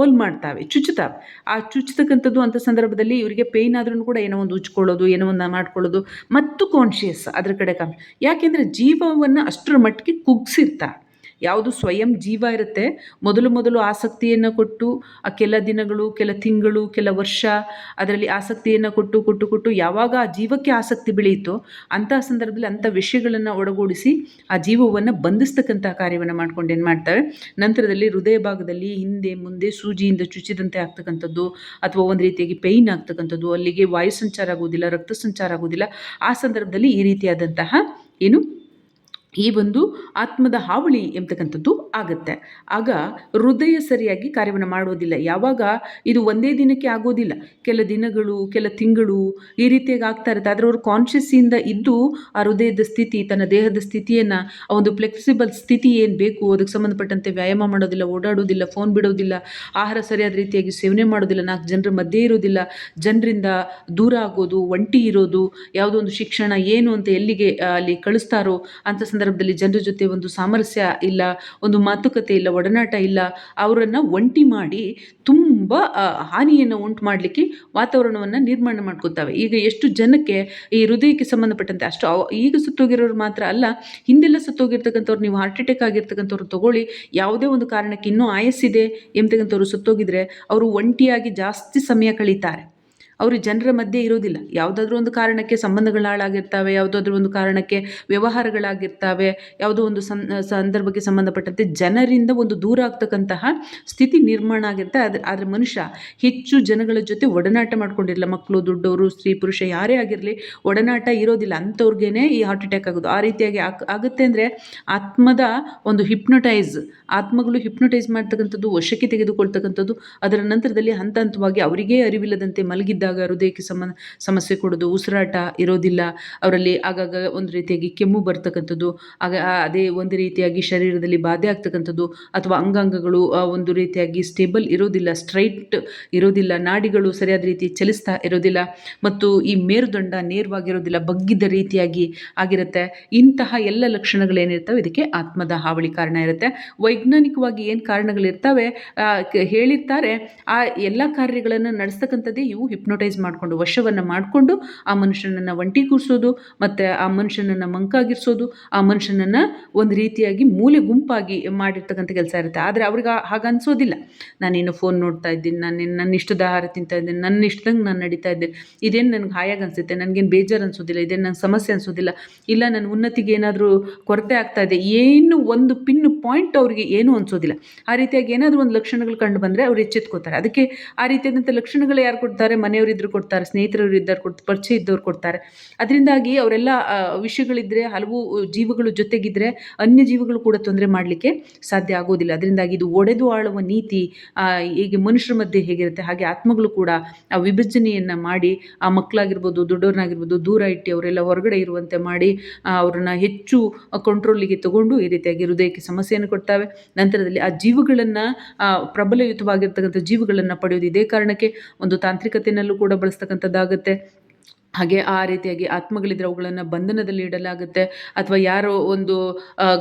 ಓಲ್ ಮಾಡ್ತಾವೆ, ಚುಚ್ಚುತ್ತಾವೆ. ಆ ಚುಚ್ಚತಕ್ಕಂಥದ್ದು ಅಂಥ ಸಂದರ್ಭದಲ್ಲಿ ಇವರಿಗೆ ಪೇಯ್ನ್ ಆದ್ರೂ ಕೂಡ ಏನೋ ಒಂದು ಉಚ್ಕೊಳ್ಳೋದು ಏನೋ ಒಂದು ಮಾಡ್ಕೊಳ್ಳೋದು, ಮತ್ತು ಕಾನ್ಷಿಯಸ್ ಅದರ ಕಡೆ ಕಮ್. ಯಾಕೆಂದರೆ ಜೀವವನ್ನು ಅಷ್ಟರ ಮಟ್ಟಿಗೆ ಕುಗ್ಸಿರ್ತಾರೆ ಯಾವುದು ಸ್ವಯಂ ಜೀವ ಇರುತ್ತೆ. ಮೊದಲು ಮೊದಲು ಆಸಕ್ತಿಯನ್ನು ಕೊಟ್ಟು, ಆ ಕೆಲ ದಿನಗಳು, ಕೆಲ ತಿಂಗಳು, ಕೆಲ ವರ್ಷ ಅದರಲ್ಲಿ ಆಸಕ್ತಿಯನ್ನು ಕೊಟ್ಟು ಕೊಟ್ಟು ಕೊಟ್ಟು ಯಾವಾಗ ಆ ಜೀವಕ್ಕೆ ಆಸಕ್ತಿ ಬೆಳೆಯಿತೋ ಅಂತಹ ಸಂದರ್ಭದಲ್ಲಿ ಅಂಥ ವಿಷಯಗಳನ್ನು ಒಡಗೂಡಿಸಿ ಆ ಜೀವವನ್ನು ಬಂಧಿಸ್ತಕ್ಕಂಥ ಕಾರ್ಯವನ್ನು ಮಾಡ್ಕೊಂಡು ಏನು ಮಾಡ್ತವೆ? ನಂತರದಲ್ಲಿ ಹೃದಯ ಭಾಗದಲ್ಲಿ ಹಿಂದೆ, ಮುಂದೆ ಸೂಜಿಯಿಂದ ಚುಚ್ಚಿದಂತೆ ಆಗ್ತಕ್ಕಂಥದ್ದು ಅಥವಾ ಒಂದು ರೀತಿಯಾಗಿ ಪೇಯ್ನ್ ಆಗ್ತಕ್ಕಂಥದ್ದು, ಅಲ್ಲಿಗೆ ವಾಯು ಸಂಚಾರ ಆಗೋದಿಲ್ಲ ರಕ್ತ ಸಂಚಾರ ಆಗೋದಿಲ್ಲ ಆ ಸಂದರ್ಭದಲ್ಲಿ ಈ ರೀತಿಯಾದಂತಹ ಏನು? ಈ ಒಂದು ಆತ್ಮದ ಹಾವಳಿ ಎಂಬತಕ್ಕಂಥದ್ದು ಆಗುತ್ತೆ. ಆಗ ಹೃದಯ ಸರಿಯಾಗಿ ಕಾರ್ಯವನ್ನು ಮಾಡೋದಿಲ್ಲ ಯಾವಾಗ ಇದು ಒಂದೇ ದಿನಕ್ಕೆ ಆಗೋದಿಲ್ಲ. ಕೆಲ ದಿನಗಳು, ಕೆಲ ತಿಂಗಳು ಈ ರೀತಿಯಾಗಿ ಆಗ್ತಾ ಇರುತ್ತೆ. ಆದರೆ ಅವರು ಕಾನ್ಷಿಯಸ್ಸಿಂದ ಇದ್ದು ಆ ಹೃದಯದ ಸ್ಥಿತಿ, ತನ್ನ ದೇಹದ ಸ್ಥಿತಿಯನ್ನು ಒಂದು ಫ್ಲೆಕ್ಸಿಬಲ್ ಸ್ಥಿತಿ ಏನು ಬೇಕು, ಅದಕ್ಕೆ ಸಂಬಂಧಪಟ್ಟಂತೆ ವ್ಯಾಯಾಮ ಮಾಡೋದಿಲ್ಲ ಓಡಾಡೋದಿಲ್ಲ ಫೋನ್ ಬಿಡೋದಿಲ್ಲ, ಆಹಾರ ಸರಿಯಾದ ರೀತಿಯಾಗಿ ಸೇವನೆ ಮಾಡೋದಿಲ್ಲ, ನಾಲ್ಕು ಜನರ ಮಧ್ಯೆ ಇರೋದಿಲ್ಲ, ಜನರಿಂದ ದೂರ ಆಗೋದು, ಒಂಟಿ ಇರೋದು, ಯಾವುದೋ ಒಂದು ಶಿಕ್ಷಣ ಏನು ಅಂತ ಎಲ್ಲಿಗೆ, ಅಲ್ಲಿ ಕಳಿಸ್ತಾರೋ ಅಂಥ ಸಂದರ್ಭದಲ್ಲಿ ಜನರ ಜೊತೆ ಒಂದು ಸಾಮರಸ್ಯ ಇಲ್ಲ, ಒಂದು ಮಾತುಕತೆ ಇಲ್ಲ, ಒಡನಾಟ ಇಲ್ಲ, ಅವರನ್ನು ಒಂಟಿ ಮಾಡಿ ತುಂಬ ಹಾನಿಯನ್ನು ಉಂಟು ಮಾಡಲಿಕ್ಕೆ ವಾತಾವರಣವನ್ನು ನಿರ್ಮಾಣ ಮಾಡ್ಕೋತಾವೆ ಈಗ ಎಷ್ಟು ಜನಕ್ಕೆ ಈ ಹೃದಯಕ್ಕೆ ಸಂಬಂಧಪಟ್ಟಂತೆ ಅಷ್ಟು ಈಗ ಸುತ್ತೋಗಿರೋರು ಮಾತ್ರ ಅಲ್ಲ, ಹಿಂದೆಲ್ಲ ಸುತ್ತೋಗಿರ್ತಕ್ಕಂಥವ್ರು, ನೀವು ಹಾರ್ಟ್ ಅಟ್ಯಾಕ್ ಆಗಿರ್ತಕ್ಕಂಥವ್ರು ತಗೊಳ್ಳಿ, ಯಾವುದೇ ಒಂದು ಕಾರಣಕ್ಕೆ ಇನ್ನೂ ಆಯಸ್ಸಿದೆ ಎಂಬತಕ್ಕಂಥವ್ರು ಸುತ್ತೋಗಿದ್ರೆ, ಅವರು ಒಂಟಿಯಾಗಿ ಜಾಸ್ತಿ ಸಮಯ ಕಳೀತಾರೆ. ಅವರು ಜನರ ಮಧ್ಯೆ ಇರೋದಿಲ್ಲ ಯಾವುದಾದ್ರೂ ಒಂದು ಕಾರಣಕ್ಕೆ ಸಂಬಂಧಗಳು ಹಾಳಾಗಿರ್ತವೆ, ಯಾವುದಾದ್ರೂ ಒಂದು ಕಾರಣಕ್ಕೆ ವ್ಯವಹಾರಗಳಾಗಿರ್ತವೆ ಯಾವುದೋ ಒಂದು ಸಂದರ್ಭಕ್ಕೆ ಸಂಬಂಧಪಟ್ಟಂತೆ ಜನರಿಂದ ಒಂದು ದೂರ ಆಗ್ತಕ್ಕಂತಹ ಸ್ಥಿತಿ ನಿರ್ಮಾಣ ಆಗಿರುತ್ತೆ. ಆದರೆ ಆದರೆ ಮನುಷ್ಯ ಹೆಚ್ಚು ಜನಗಳ ಜೊತೆ ಒಡನಾಟ ಮಾಡ್ಕೊಂಡಿರಲ್ಲ ಮಕ್ಕಳು ದೊಡ್ಡವರು ಸ್ತ್ರೀ, ಪುರುಷ ಯಾರೇ ಆಗಿರಲಿ ಒಡನಾಟ ಇರೋದಿಲ್ಲ. ಅಂಥವ್ರಿಗೇ ಈ ಹಾರ್ಟ್ ಅಟ್ಯಾಕ್ ಆಗೋದು. ಆ ರೀತಿಯಾಗಿ ಆಗ್ ಆಗುತ್ತೆ ಅಂದರೆ ಆತ್ಮದ ಒಂದು ಹಿಪ್ನೊಟೈಸ್ ಆತ್ಮಗಳು ಹಿಪ್ನೊಟೈಸ್ ಮಾಡ್ತಕ್ಕಂಥದ್ದು, ವಶಕ್ಕೆ ತೆಗೆದುಕೊಳ್ತಕ್ಕಂಥದ್ದು, ಅದರ ನಂತರದಲ್ಲಿ ಹಂತ ಹಂತವಾಗಿ ಅವರಿಗೇ ಅರಿವಿಲ್ಲದಂತೆ ಮಲಗಿದ್ದಾಗ ಹೃದಯಕ್ಕೆ ಸಂಬಂಧ ಸಮಸ್ಯೆ ಕೊಡೋದು, ಉಸಿರಾಟ ಇರೋದಿಲ್ಲ. ಅವರಲ್ಲಿ ಆಗಾಗ ಒಂದು ರೀತಿಯಾಗಿ ಕೆಮ್ಮು ಬರ್ತಕ್ಕಂಥದ್ದು, ಆಗ ಅದೇ ಒಂದು ರೀತಿಯಾಗಿ ಶರೀರದಲ್ಲಿ ಬಾಧೆ ಆಗ್ತಕ್ಕಂಥದ್ದು ಅಥವಾ ಅಂಗಾಂಗಗಳು ಒಂದು ರೀತಿಯಾಗಿ ಸ್ಟೇಬಲ್ ಇರೋದಿಲ್ಲ ಸ್ಟ್ರೈಟ್ ಇರೋದಿಲ್ಲ, ನಾಡಿಗಳು ಸರಿಯಾದ ರೀತಿ ಚಲಿಸ್ತಾ ಇರೋದಿಲ್ಲ ಮತ್ತು ಈ ಮೇರುದಂಡ ನೇರವಾಗಿರೋದಿಲ್ಲ ಬಗ್ಗಿದ್ದ ರೀತಿಯಾಗಿ ಆಗಿರುತ್ತೆ. ಇಂತಹ ಎಲ್ಲ ಲಕ್ಷಣಗಳೇನಿರ್ತವೆ ಇದಕ್ಕೆ ಆತ್ಮದ ಹಾವಳಿ ಕಾರಣ ಇರುತ್ತೆ. ವೈಜ್ಞಾನಿಕವಾಗಿ ಏನು ಕಾರಣಗಳಿರ್ತವೆ? ಹೇಳಿರ್ತಾರೆ, ಆ ಎಲ್ಲ ಕಾರ್ಯಗಳನ್ನು ನಡೆಸ್ತಕ್ಕಂಥದ್ದೇ ಇವು ಹಿಪ್ನೋಟೈಸ್ ಮಾಡಿಕೊಂಡು, ವಶವನ್ನು ಮಾಡಿಕೊಂಡು ಆ ಮನುಷ್ಯನನ್ನು ಒಂಟಿ ಕೂರಿಸೋದು, ಮತ್ತು ಆ ಮನುಷ್ಯನನ್ನು ಮಂಕಾಗಿರ್ಸೋದು, ಆ ಮನುಷ್ಯನನ್ನು ಒಂದು ರೀತಿಯಾಗಿ ಮೂಲೆ ಗುಂಪಾಗಿ ಮಾಡಿರ್ತಕ್ಕಂಥ ಕೆಲಸ ಇರುತ್ತೆ. ಆದರೆ ಅವ್ರಿಗೆ ಹಾಗೆ ಅನಿಸೋದಿಲ್ಲ. ನಾನೇನು ಫೋನ್ ನೋಡ್ತಾ ಇದ್ದೀನಿ, ನಾನು ನನ್ನ ಇಷ್ಟದ ಆಹಾರ ತಿಂತಾ ಇದ್ದೀನಿ ನನ್ನ ಇಷ್ಟದಂಗೆ ನಾನು ನಡೀತಾ ಇದ್ದೀನಿ, ಇದೇನು ನನಗೆ ಹಾಯಾಗಿ ಅನಿಸುತ್ತೆ, ನನಗೇನು ಬೇಜಾರು ಅನಿಸೋದಿಲ್ಲ, ಇದೇನು ನಂಗೆ ಸಮಸ್ಯೆ ಅನಿಸೋದಿಲ್ಲ, ಇಲ್ಲ ನನ್ನ ಉನ್ನತಿಗೆ ಏನಾದರೂ ಕೊರತೆ ಆಗ್ತಾ ಇದೆ, ಏನು ಒಂದು ಪಿನ್ ಪಾಯಿಂಟ್ ಅವರಿಗೆ ಏನೂ ಅನಿಸೋದಿಲ್ಲ. ಆ ರೀತಿಯಾಗಿ ಏನಾದರೂ ಒಂದು ಲಕ್ಷಣಗಳು ಕಂಡು ಬಂದರೆ ಅವ್ರು ಎಚ್ಚೆತ್ಕೋತಾರೆ. ಅದಕ್ಕೆ ಆ ರೀತಿಯಾದಂಥ ಲಕ್ಷಣಗಳು ಯಾರು ಕೊಡ್ತಾರೆ? ಮನೆಯವರು ಇದ್ರು ಕೊಡ್ತಾರೆ ಸ್ನೇಹಿತರು ಇದ್ದರು ಕೊಡ್, ಪರಿಚಯ ಇದ್ದವ್ರು ಕೊಡ್ತಾರೆ. ಅದರಿಂದಾಗಿ ಅವರೆಲ್ಲ ವಿಷಯಗಳಿದ್ದರೆ ಹಲವು ಜೀವಗಳು ಜೊತೆಗಿದ್ದರೆ ಅನ್ಯ ಜೀವಗಳು ಕೂಡ ತೊಂದರೆ ಮಾಡಲಿಕ್ಕೆ ಸಾಧ್ಯ ಆಗೋದಿಲ್ಲ. ಅದರಿಂದಾಗಿ ಇದು ಒಡೆದು ಆಳುವ ನೀತಿ ಹೀಗೆ ಮನುಷ್ಯರ ಮಧ್ಯೆ ಹೇಗಿರುತ್ತೆ, ಹಾಗೆ ಆತ್ಮಗಳು ಕೂಡ ಆ ವಿಭಜನೆಯನ್ನು ಮಾಡಿ, ಆ ಮಕ್ಕಳಾಗಿರ್ಬೋದು, ದೊಡ್ಡವ್ರನ್ನಾಗಿರ್ಬೋದು, ದೂರ ಇಟ್ಟು ಅವರೆಲ್ಲ ಹೊರಗಡೆ ಇರುವಂತೆ ಮಾಡಿ ಅವ್ರನ್ನ ಹೆಚ್ಚು ಕಂಟ್ರೋಲಿಗೆ ತಗೊಂಡು ಈ ರೀತಿಯಾಗಿ ಹೃದಯಕ್ಕೆ ಸಮಸ್ಯೆಯನ್ನು ಕೊಡ್ತವೆ. ನಂತರದಲ್ಲಿ ಆ ಜೀವಗಳನ್ನು ಪ್ರಬಲಯುತವಾಗಿರ್ತಕ್ಕಂಥ ಜೀವಗಳನ್ನು ಪಡೆಯೋದು ಇದೇ ಕಾರಣಕ್ಕೆ ಒಂದು ತಾಂತ್ರಿಕತೆಯಲ್ಲೂ ಕೂಡ ಬಳಸ್ತಕ್ಕಂಥದ್ದಾಗುತ್ತೆ. ಹಾಗೆ ಆ ರೀತಿಯಾಗಿ ಆತ್ಮಗಳಿದ್ರೆ ಅವುಗಳನ್ನು ಬಂಧನದಲ್ಲಿ ಇಡಲಾಗುತ್ತೆ. ಅಥವಾ ಯಾರೋ ಒಂದು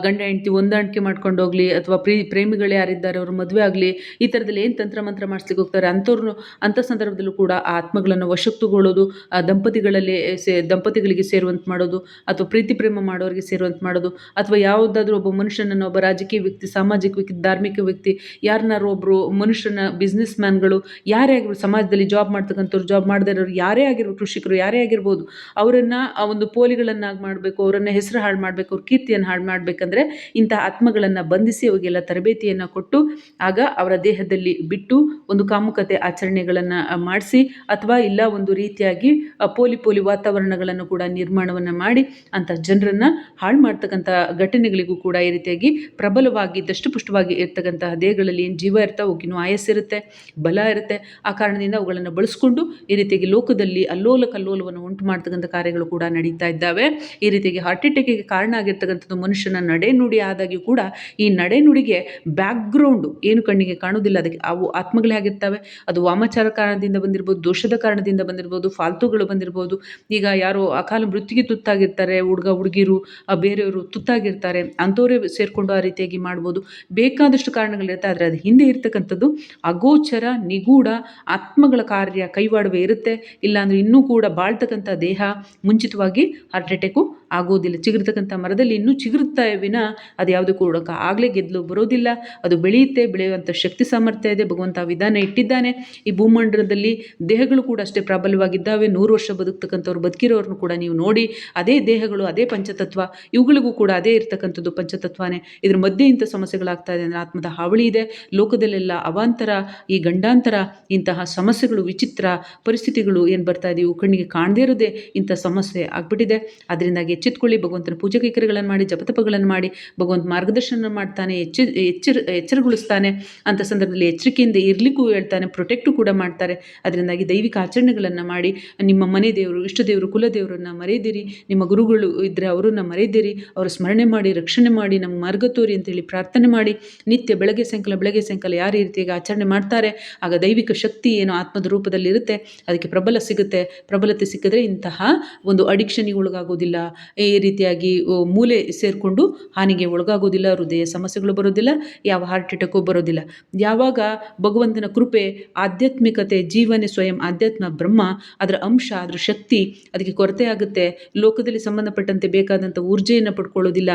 ಗಂಡ, ಹೆಂಡತಿ ಹೊಂದಾಣಿಕೆ ಮಾಡ್ಕೊಂಡು ಹೋಗ್ಲಿ, ಅಥವಾ ಪ್ರೀ, ಪ್ರೇಮಿಗಳು ಯಾರಿದ್ದಾರೆ ಅವರು ಮದುವೆ ಆಗಲಿ, ಈ ಥರದಲ್ಲಿ ಏನು ತಂತ್ರ ಮಂತ್ರ ಮಾಡಿಸ್ಲಿಕ್ಕೆ ಹೋಗ್ತಾರೆ? ಅಂಥವ್ರನ್ನು ಅಂಥ ಸಂದರ್ಭದಲ್ಲೂ ಕೂಡ ಆ ಆತ್ಮಗಳನ್ನು ವಶಕ್ಕೆ ತಗೊಳ್ಳೋದು ದಂಪತಿಗಳಲ್ಲಿ ಸೇ, ದಂಪತಿಗಳಿಗೆ ಸೇರುವಂತೆ ಮಾಡೋದು, ಅಥವಾ ಪ್ರೀತಿ ಪ್ರೇಮ ಮಾಡೋರಿಗೆ ಸೇರುವಂತೆ ಮಾಡೋದು, ಅಥವಾ ಯಾವುದಾದ್ರೂ ಒಬ್ಬ ಮನುಷ್ಯನನ್ನು ಒಬ್ಬ ರಾಜಕೀಯ ವ್ಯಕ್ತಿ, ಸಾಮಾಜಿಕ ವ್ಯಕ್ತಿ, ಧಾರ್ಮಿಕ ವ್ಯಕ್ತಿ ಯಾರನ್ನಾರು ಒಬ್ಬರು ಮನುಷ್ಯನ ಬಿಸ್ನೆಸ್ ಮ್ಯಾನ್ಗಳು ಯಾರೇ ಆಗಿರ್ಬೋದು ಸಮಾಜದಲ್ಲಿ ಜಾಬ್ ಮಾಡ್ತಕ್ಕಂಥವ್ರು ಜಾಬ್ ಮಾಡದೇ ಇರೋರು ಯಾರೇ ಆಗಿರ್ಬೋದು ಕೃಷಿಕರು, ಯಾರೇ ಆಗಿರ್ಬೋದು. ಅವರನ್ನು ಒಂದು ಪೋಲಿಗಳನ್ನಾಗಿ ಮಾಡಬೇಕು, ಅವರನ್ನು ಹೆಸರು ಹಾಳು ಮಾಡಬೇಕು, ಅವ್ರ ಕೀರ್ತಿಯನ್ನು ಹಾಳು ಮಾಡಬೇಕಂದ್ರೆ ಇಂತಹ ಆತ್ಮಗಳನ್ನು ಬಂಧಿಸಿ ಅವರಿಗೆಲ್ಲ ತರಬೇತಿಯನ್ನು ಕೊಟ್ಟು, ಆಗ ಅವರ ದೇಹದಲ್ಲಿ ಬಿಟ್ಟು ಒಂದು ಕಾಮುಕತೆ ಆಚರಣೆಗಳನ್ನು ಮಾಡಿಸಿ, ಅಥವಾ ಇಲ್ಲ ಒಂದು ರೀತಿಯಾಗಿ ಪೋಲಿ ಪೋಲಿ ವಾತಾವರಣಗಳನ್ನು ಕೂಡ ನಿರ್ಮಾಣವನ್ನು ಮಾಡಿ ಅಂಥ ಜನರನ್ನು ಹಾಳು ಮಾಡ್ತಕ್ಕಂಥ ಘಟನೆಗಳಿಗೂ ಕೂಡ ಈ ರೀತಿಯಾಗಿ ಪ್ರಬಲವಾಗಿ, ದಷ್ಟಪುಷ್ಟವಾಗಿ ಇರ್ತಕ್ಕಂತಹ ದೇಹಗಳಲ್ಲಿ ಏನು ಜೀವ ಇರ್ತಾವೆ ಅವಕ್ಕಿನ್ನೂ ಆಯಸ್ಸಿರುತ್ತೆ, ಬಲ ಇರುತ್ತೆ, ಆ ಕಾರಣದಿಂದ ಅವುಗಳನ್ನು ಬಳಸ್ಕೊಂಡು ಈ ರೀತಿಯಾಗಿ ಲೋಕದಲ್ಲಿ ಅಲ್ಲೋಲ ಕಲ್ಲೋಲವನ್ನು ಉಂಟು ಮಾಡ್ತಕ್ಕಂಥ ಕಾರ್ಯಗಳು ಕೂಡ ನಡೀತಾ ಇದ್ದಾವೆ. ಈ ರೀತಿಯಾಗಿ ಹಾರ್ಟ್ ಅಟ್ಯಾಕಿಗೆ ಕಾರಣ ಆಗಿರ್ತಕ್ಕಂಥದ್ದು ಮನುಷ್ಯನ ನಡೆ ನುಡಿ ಆದಾಗ್ಯೂ ಕೂಡ ಈ ನಡೆ ನುಡಿಗೆ ಬ್ಯಾಕ್ಗ್ರೌಂಡು ಏನು ಕಣ್ಣಿಗೆ ಕಾಣುವುದಿಲ್ಲ. ಅದಕ್ಕೆ ಅವು ಆತ್ಮಗಳೇ ಆಗಿರ್ತವೆ. ಅದು ವಾಮಾಚಾರ ಕಾರಣದಿಂದ ಬಂದಿರ್ಬೋದು, ದೋಷದ ಕಾರಣದಿಂದ ಬಂದಿರ್ಬೋದು, ಫಾಲ್ತುಗಳು ಬಂದಿರ್ಬೋದು. ಈಗ ಯಾರೋ ಅಕಾಲ ಮೃತ್ಯುಗೆ ತುತ್ತಾಗಿರ್ತಾರೆ, ಹುಡುಗ, ಹುಡುಗಿರು ಬೇರೆಯವರು ತುತ್ತಾಗಿರ್ತಾರೆ. ಅಂಥವರೇ ಸೇರಿಕೊಂಡು ಆ ರೀತಿಯಾಗಿ ಮಾಡ್ಬೋದು. ಬೇಕಾದಷ್ಟು ಕಾರಣಗಳಿರುತ್ತೆ ಆದರೆ ಅದು ಹಿಂದೆ ಇರ್ತಕ್ಕಂಥದ್ದು ಅಗೋಚರ, ನಿಗೂಢ ಆತ್ಮಗಳ ಕಾರ್ಯ ಕೈವಾಡವೇ ಇರುತ್ತೆ. ಇಲ್ಲಾಂದರೆ ಇನ್ನೂ ಕೂಡ ಬಾಳ್ತಕ್ಕಂಥ ದೇಹ ಮುಂಚಿತವಾಗಿ ಹಾರ್ಟ್ ಅಟ್ಯಾಕು ಆಗೋದಿಲ್ಲ ಚಿಗುರ್ತಕ್ಕಂಥ ಮರದಲ್ಲಿ ಇನ್ನೂ ಚಿಗುರುತ್ತಾ ವಿನ ಅದು ಯಾವುದೇ ಕೂಡ ಆಗಲೇ ಗೆದ್ದಲು ಬರೋದಿಲ್ಲ. ಅದು ಬೆಳೆಯುತ್ತೆ, ಬೆಳೆಯುವಂಥ ಶಕ್ತಿ ಸಾಮರ್ಥ್ಯ ಇದೆ, ಭಗವಂತ ವಿಧಾನ ಇಟ್ಟಿದ್ದಾನೆ. ಈ ಭೂಮಂಡಲದಲ್ಲಿ ದೇಹಗಳು ಕೂಡ ಅಷ್ಟೇ ಪ್ರಾಬಲ್ಯವಾಗಿದ್ದಾವೆ. ನೂರು ವರ್ಷ ಬದುಕ್ತಕ್ಕಂಥವ್ರು ಬದುಕಿರೋರನ್ನು ಕೂಡ ನೀವು ನೋಡಿ, ಅದೇ ದೇಹಗಳು, ಅದೇ ಪಂಚತತ್ವ, ಇವುಗಳಿಗೂ ಕೂಡ ಅದೇ ಇರತಕ್ಕಂಥದ್ದು ಪಂಚತತ್ವನೇ. ಇದ್ರ ಮಧ್ಯೆ ಇಂಥ ಸಮಸ್ಯೆಗಳಾಗ್ತಾ ಇದೆ ಅಂದರೆ ಆತ್ಮದ ಹಾವಳಿ ಇದೆ. ಲೋಕದಲ್ಲೆಲ್ಲ ಅವಾಂತರ, ಈ ಗಂಡಾಂತರ, ಇಂತಹ ಸಮಸ್ಯೆಗಳು, ವಿಚಿತ್ರ ಪರಿಸ್ಥಿತಿಗಳು ಏನು ಬರ್ತಾ ಇದೆ, ಇವು ಕಣ್ಣಿಗೆ ಕಾಣದೇ ಇರೋದೇ ಇಂಥ ಸಮಸ್ಯೆ ಆಗ್ಬಿಟ್ಟಿದೆ. ಅದರಿಂದಾಗಿ ಎಚ್ಚೆತ್ಕೊಳ್ಳಿ, ಭಗವಂತನ ಪೂಜೆ ಕೈಕರ್ಯಗಳನ್ನು ಮಾಡಿ ಜಪತಪಗಳನ್ನು ಮಾಡಿ, ಭಗವಂತ ಮಾರ್ಗದರ್ಶನ ಮಾಡ್ತಾನೆ, ಎಚ್ಚ, ಎಚ್ಚರ, ಎಚ್ಚರಗೊಳಿಸ್ತಾನೆ ಅಂಥ ಸಂದರ್ಭದಲ್ಲಿ ಎಚ್ಚರಿಕೆಯಿಂದ ಇರಲಿಕ್ಕೂ ಹೇಳ್ತಾನೆ, ಪ್ರೊಟೆಕ್ಟು ಕೂಡ ಮಾಡ್ತಾರೆ. ಅದರಿಂದಾಗಿ ದೈವಿಕ ಆಚರಣೆಗಳನ್ನು ಮಾಡಿ, ನಿಮ್ಮ ಮನೆ ದೇವರು, ಇಷ್ಟ ದೇವರು, ಕುಲ ದೇವರನ್ನು ಮರೆಯದಿರಿ, ನಿಮ್ಮ ಗುರುಗಳು ಇದ್ದರೆ ಅವರನ್ನು ಮರೆಯದಿರಿ, ಅವರ ಸ್ಮರಣೆ ಮಾಡಿ, ರಕ್ಷಣೆ ಮಾಡಿ, ನಮ್ಮ ಮಾರ್ಗ ತೋರಿ ಅಂತೇಳಿ ಪ್ರಾರ್ಥನೆ ಮಾಡಿ, ನಿತ್ಯ ಬೆಳಗ್ಗೆ ಸಾಯಂಕಾಲ ಬೆಳಗ್ಗೆ ಸಾಯಂಕಾಲ ಯಾರ ರೀತಿಯಾಗಿ ಆಚರಣೆ ಮಾಡ್ತಾರೆ, ಆಗ ದೈವಿಕ ಶಕ್ತಿ ಏನು ಆತ್ಮದ ರೂಪದಲ್ಲಿ ಇರುತ್ತೆ ಅದಕ್ಕೆ ಪ್ರಬಲ ಸಿಗುತ್ತೆ, ಪ್ರಬಲತೆ ಸಿಕ್ಕಿದ್ರೆ ಇಂತಹ ಒಂದು ಅಡಿಕ್ಷನಿಗೆ ಒಳಗಾಗೋದಿಲ್ಲ ಈ ರೀತಿಯಾಗಿ ಮೂಲೆ ಸೇರಿಕೊಂಡು ಹಾನಿಗೆ ಒಳಗಾಗೋದಿಲ್ಲ, ಹೃದಯ ಸಮಸ್ಯೆಗಳು ಬರೋದಿಲ್ಲ, ಯಾವ ಹಾರ್ಟ್ ಅಟ್ಯಾಕು ಬರೋದಿಲ್ಲ. ಯಾವಾಗ ಭಗವಂತನ ಕೃಪೆ, ಆಧ್ಯಾತ್ಮಿಕತೆ, ಜೀವನ ಸ್ವಯಂ ಆಧ್ಯಾತ್ಮ, ಬ್ರಹ್ಮ, ಅದರ ಅಂಶ, ಅದರ ಶಕ್ತಿ, ಅದಕ್ಕೆ ಕೊರತೆ ಆಗುತ್ತೆ, ಲೋಕದಲ್ಲಿ ಸಂಬಂಧಪಟ್ಟಂತೆ ಬೇಕಾದಂಥ ಊರ್ಜೆಯನ್ನು ಪಡ್ಕೊಳ್ಳೋದಿಲ್ಲ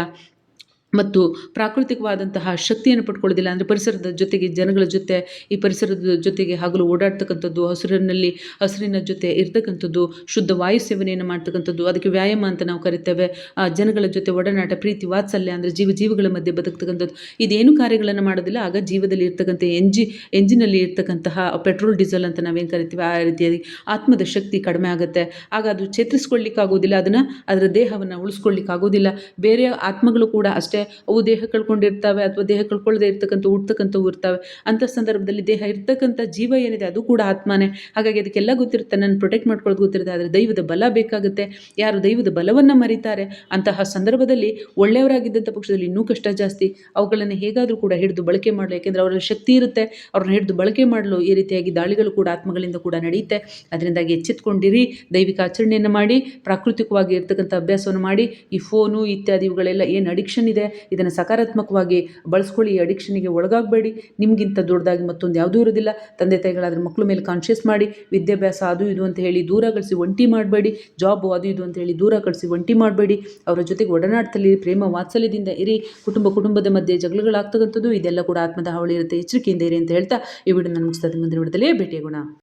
ಮತ್ತು ಪ್ರಾಕೃತಿಕವಾದಂತಹ ಶಕ್ತಿಯನ್ನು ಪಡ್ಕೊಳ್ಳೋದಿಲ್ಲ ಅಂದರೆ ಪರಿಸರದ ಜೊತೆಗೆ ಜನಗಳ ಜೊತೆ, ಈ ಪರಿಸರದ ಜೊತೆಗೆ ಹಗಲು ಓಡಾಡ್ತಕ್ಕಂಥದ್ದು, ಹಸಿರಿನಲ್ಲಿ, ಹಸಿರಿನ ಜೊತೆ ಇರ್ತಕ್ಕಂಥದ್ದು, ಶುದ್ಧ ವಾಯು ಸೇವನೆಯನ್ನು ಮಾಡ್ತಕ್ಕಂಥದ್ದು, ಅದಕ್ಕೆ ವ್ಯಾಯಾಮ ಅಂತ ನಾವು ಕರಿತೇವೆ. ಆ, ಜನಗಳ ಜೊತೆ ಒಡನಾಟ, ಪ್ರೀತಿ, ವಾತ್ಸಲ್ಯ ಅಂದರೆ ಜೀವ ಜೀವಗಳ ಮಧ್ಯೆ ಬದುಕ್ತಕ್ಕಂಥದ್ದು. ಇದೇನು ಕಾರ್ಯಗಳನ್ನು ಮಾಡೋದಿಲ್ಲ, ಆಗ ಜೀವದಲ್ಲಿ ಇರ್ತಕ್ಕಂಥ ಎಂಜಿ, ಎಂಜಿನಲ್ಲಿ ಇರ್ತಕ್ಕಂತಹ ಪೆಟ್ರೋಲ್, ಡೀಸೆಲ್ ಅಂತ ನಾವೇನು ಕರಿತೀವಿ, ಆ ರೀತಿಯಾಗಿ ಆತ್ಮದ ಶಕ್ತಿ ಕಡಿಮೆ ಆಗುತ್ತೆ. ಆಗ ಅದು ಚೇತರಿಸ್ಕೊಳ್ಳಿಕ್ಕಾಗೋದಿಲ್ಲ ಅದನ್ನು ಅದರ ದೇಹವನ್ನು ಉಳಿಸ್ಕೊಳ್ಳಿಕ್ಕಾಗೋದಿಲ್ಲ ಬೇರೆ ಆತ್ಮಗಳು ಕೂಡ ಅಷ್ಟೇ ಅವು ದೇಹ ಕಳ್ಕೊಂಡಿರ್ತವೆ ಅಥವಾ ದೇಹ ಕಳ್ಕೊಳ್ಳದೆ ಇರ್ತಕ್ಕಂಥ ಹುಡ್ತಕ್ಕಂಥವು ಇರ್ತವೆ. ಅಂಥ ಸಂದರ್ಭದಲ್ಲಿ ದೇಹ ಇರ್ತಕ್ಕಂಥ ಜೀವ ಏನಿದೆ, ಅದು ಕೂಡ ಆತ್ಮನೇ. ಹಾಗಾಗಿ ಅದಕ್ಕೆಲ್ಲ ಗೊತ್ತಿರುತ್ತೆ ನನ್ನ ಪ್ರೊಟೆಕ್ಟ್ ಮಾಡ್ಕೊಳ್ಳೋದು ಗೊತ್ತಿರುತ್ತೆ, ಆದರೆ ದೈವದ ಬಲ ಬೇಕಾಗುತ್ತೆ. ಯಾರು ದೈವದ ಬಲವನ್ನು ಮರಿತಾರೆ? ಅಂತಹ ಸಂದರ್ಭದಲ್ಲಿ ಒಳ್ಳೆಯವರಾಗಿದ್ದಂಥ ಪಕ್ಷದಲ್ಲಿ ಇನ್ನೂ ಕಷ್ಟ ಜಾಸ್ತಿ. ಅವುಗಳನ್ನು ಹೇಗಾದರೂ ಕೂಡ ಹಿಡಿದು ಬಳಕೆ ಮಾಡಲು. ಯಾಕೆಂದರೆ ಅವರಲ್ಲಿ ಶಕ್ತಿ ಇರುತ್ತೆ, ಅವ್ರನ್ನ ಹಿಡಿದು ಬಳಕೆ ಮಾಡಲು. ಈ ರೀತಿಯಾಗಿ ದಾಳಿಗಳು ಕೂಡ ಆತ್ಮಗಳಿಂದ ಕೂಡ ನಡೆಯುತ್ತೆ. ಅದರಿಂದಾಗಿ ಎಚ್ಚೆತ್ಕೊಂಡಿರಿ, ದೈವಿಕ ಆಚರಣೆಯನ್ನು ಮಾಡಿ, ಪ್ರಾಕೃತಿಕವಾಗಿ ಇರ್ತಕ್ಕಂಥ ಅಭ್ಯಾಸವನ್ನು ಮಾಡಿ, ಈ ಫೋನು ಇತ್ಯಾದಿ ಇವುಗಳೆಲ್ಲ ಏನು ಅಡಿಕ್ಷನ್ ಇದೆ ಇದನ್ನು ಸಕಾರಾತ್ಮಕವಾಗಿ ಬಳಸ್ಕೊಳ್ಳಿ, ಈ ಅಡಿಕ್ಷನ್ಗೆ ಒಳಗಾಗಬೇಡಿ. ನಿಮಗಿಂತ ದೊಡ್ಡದಾಗಿ ಮತ್ತೊಂದು ಯಾವುದೂ ಇರೋದಿಲ್ಲ ತಂದೆ ತಾಯಿಗಳಾದ್ರೆ ಮಕ್ಕಳ ಮೇಲೆ ಕಾನ್ಷಿಯಸ್ ಮಾಡಿ, ವಿದ್ಯಾಭ್ಯಾಸ ಅದು ಇದು ಅಂತ ಹೇಳಿ ದೂರ ಕಳಿಸಿ ಒಂಟಿ ಮಾಡಬೇಡಿ. ಜಾಬು ಅದು ಇದು ಅಂತ ಹೇಳಿ ದೂರ ಕಳಿಸಿ ಒಂಟಿ ಮಾಡಬೇಡಿ. ಅವರ ಜೊತೆಗೆ ಒಡನಾಟದಲ್ಲಿ ಪ್ರೇಮ ವಾತ್ಸಲ್ಯದಿಂದ ಇರಿ. ಕುಟುಂಬ ಕುಟುಂಬದ ಮಧ್ಯೆ ಜಗಳಗಳಾಗ್ತಕ್ಕಂಥದ್ದು, ಇದೆಲ್ಲ ಕೂಡ ಆತ್ಮದ ಹಾವಳಿ ಇರುತ್ತೆ. ಎಚ್ಚರಿಕೆಯಿಂದ ಇರಿ ಅಂತ ಹೇಳ್ತಾ ಈ ವಿಡಿಯೋ ನಾನು ಮುಗಿಸ್ತದೆ ಮುಂದಿನ ವಿಡಿಯೋದಲ್ಲಿ ಭೇಟಿಯಾಗೋಣ.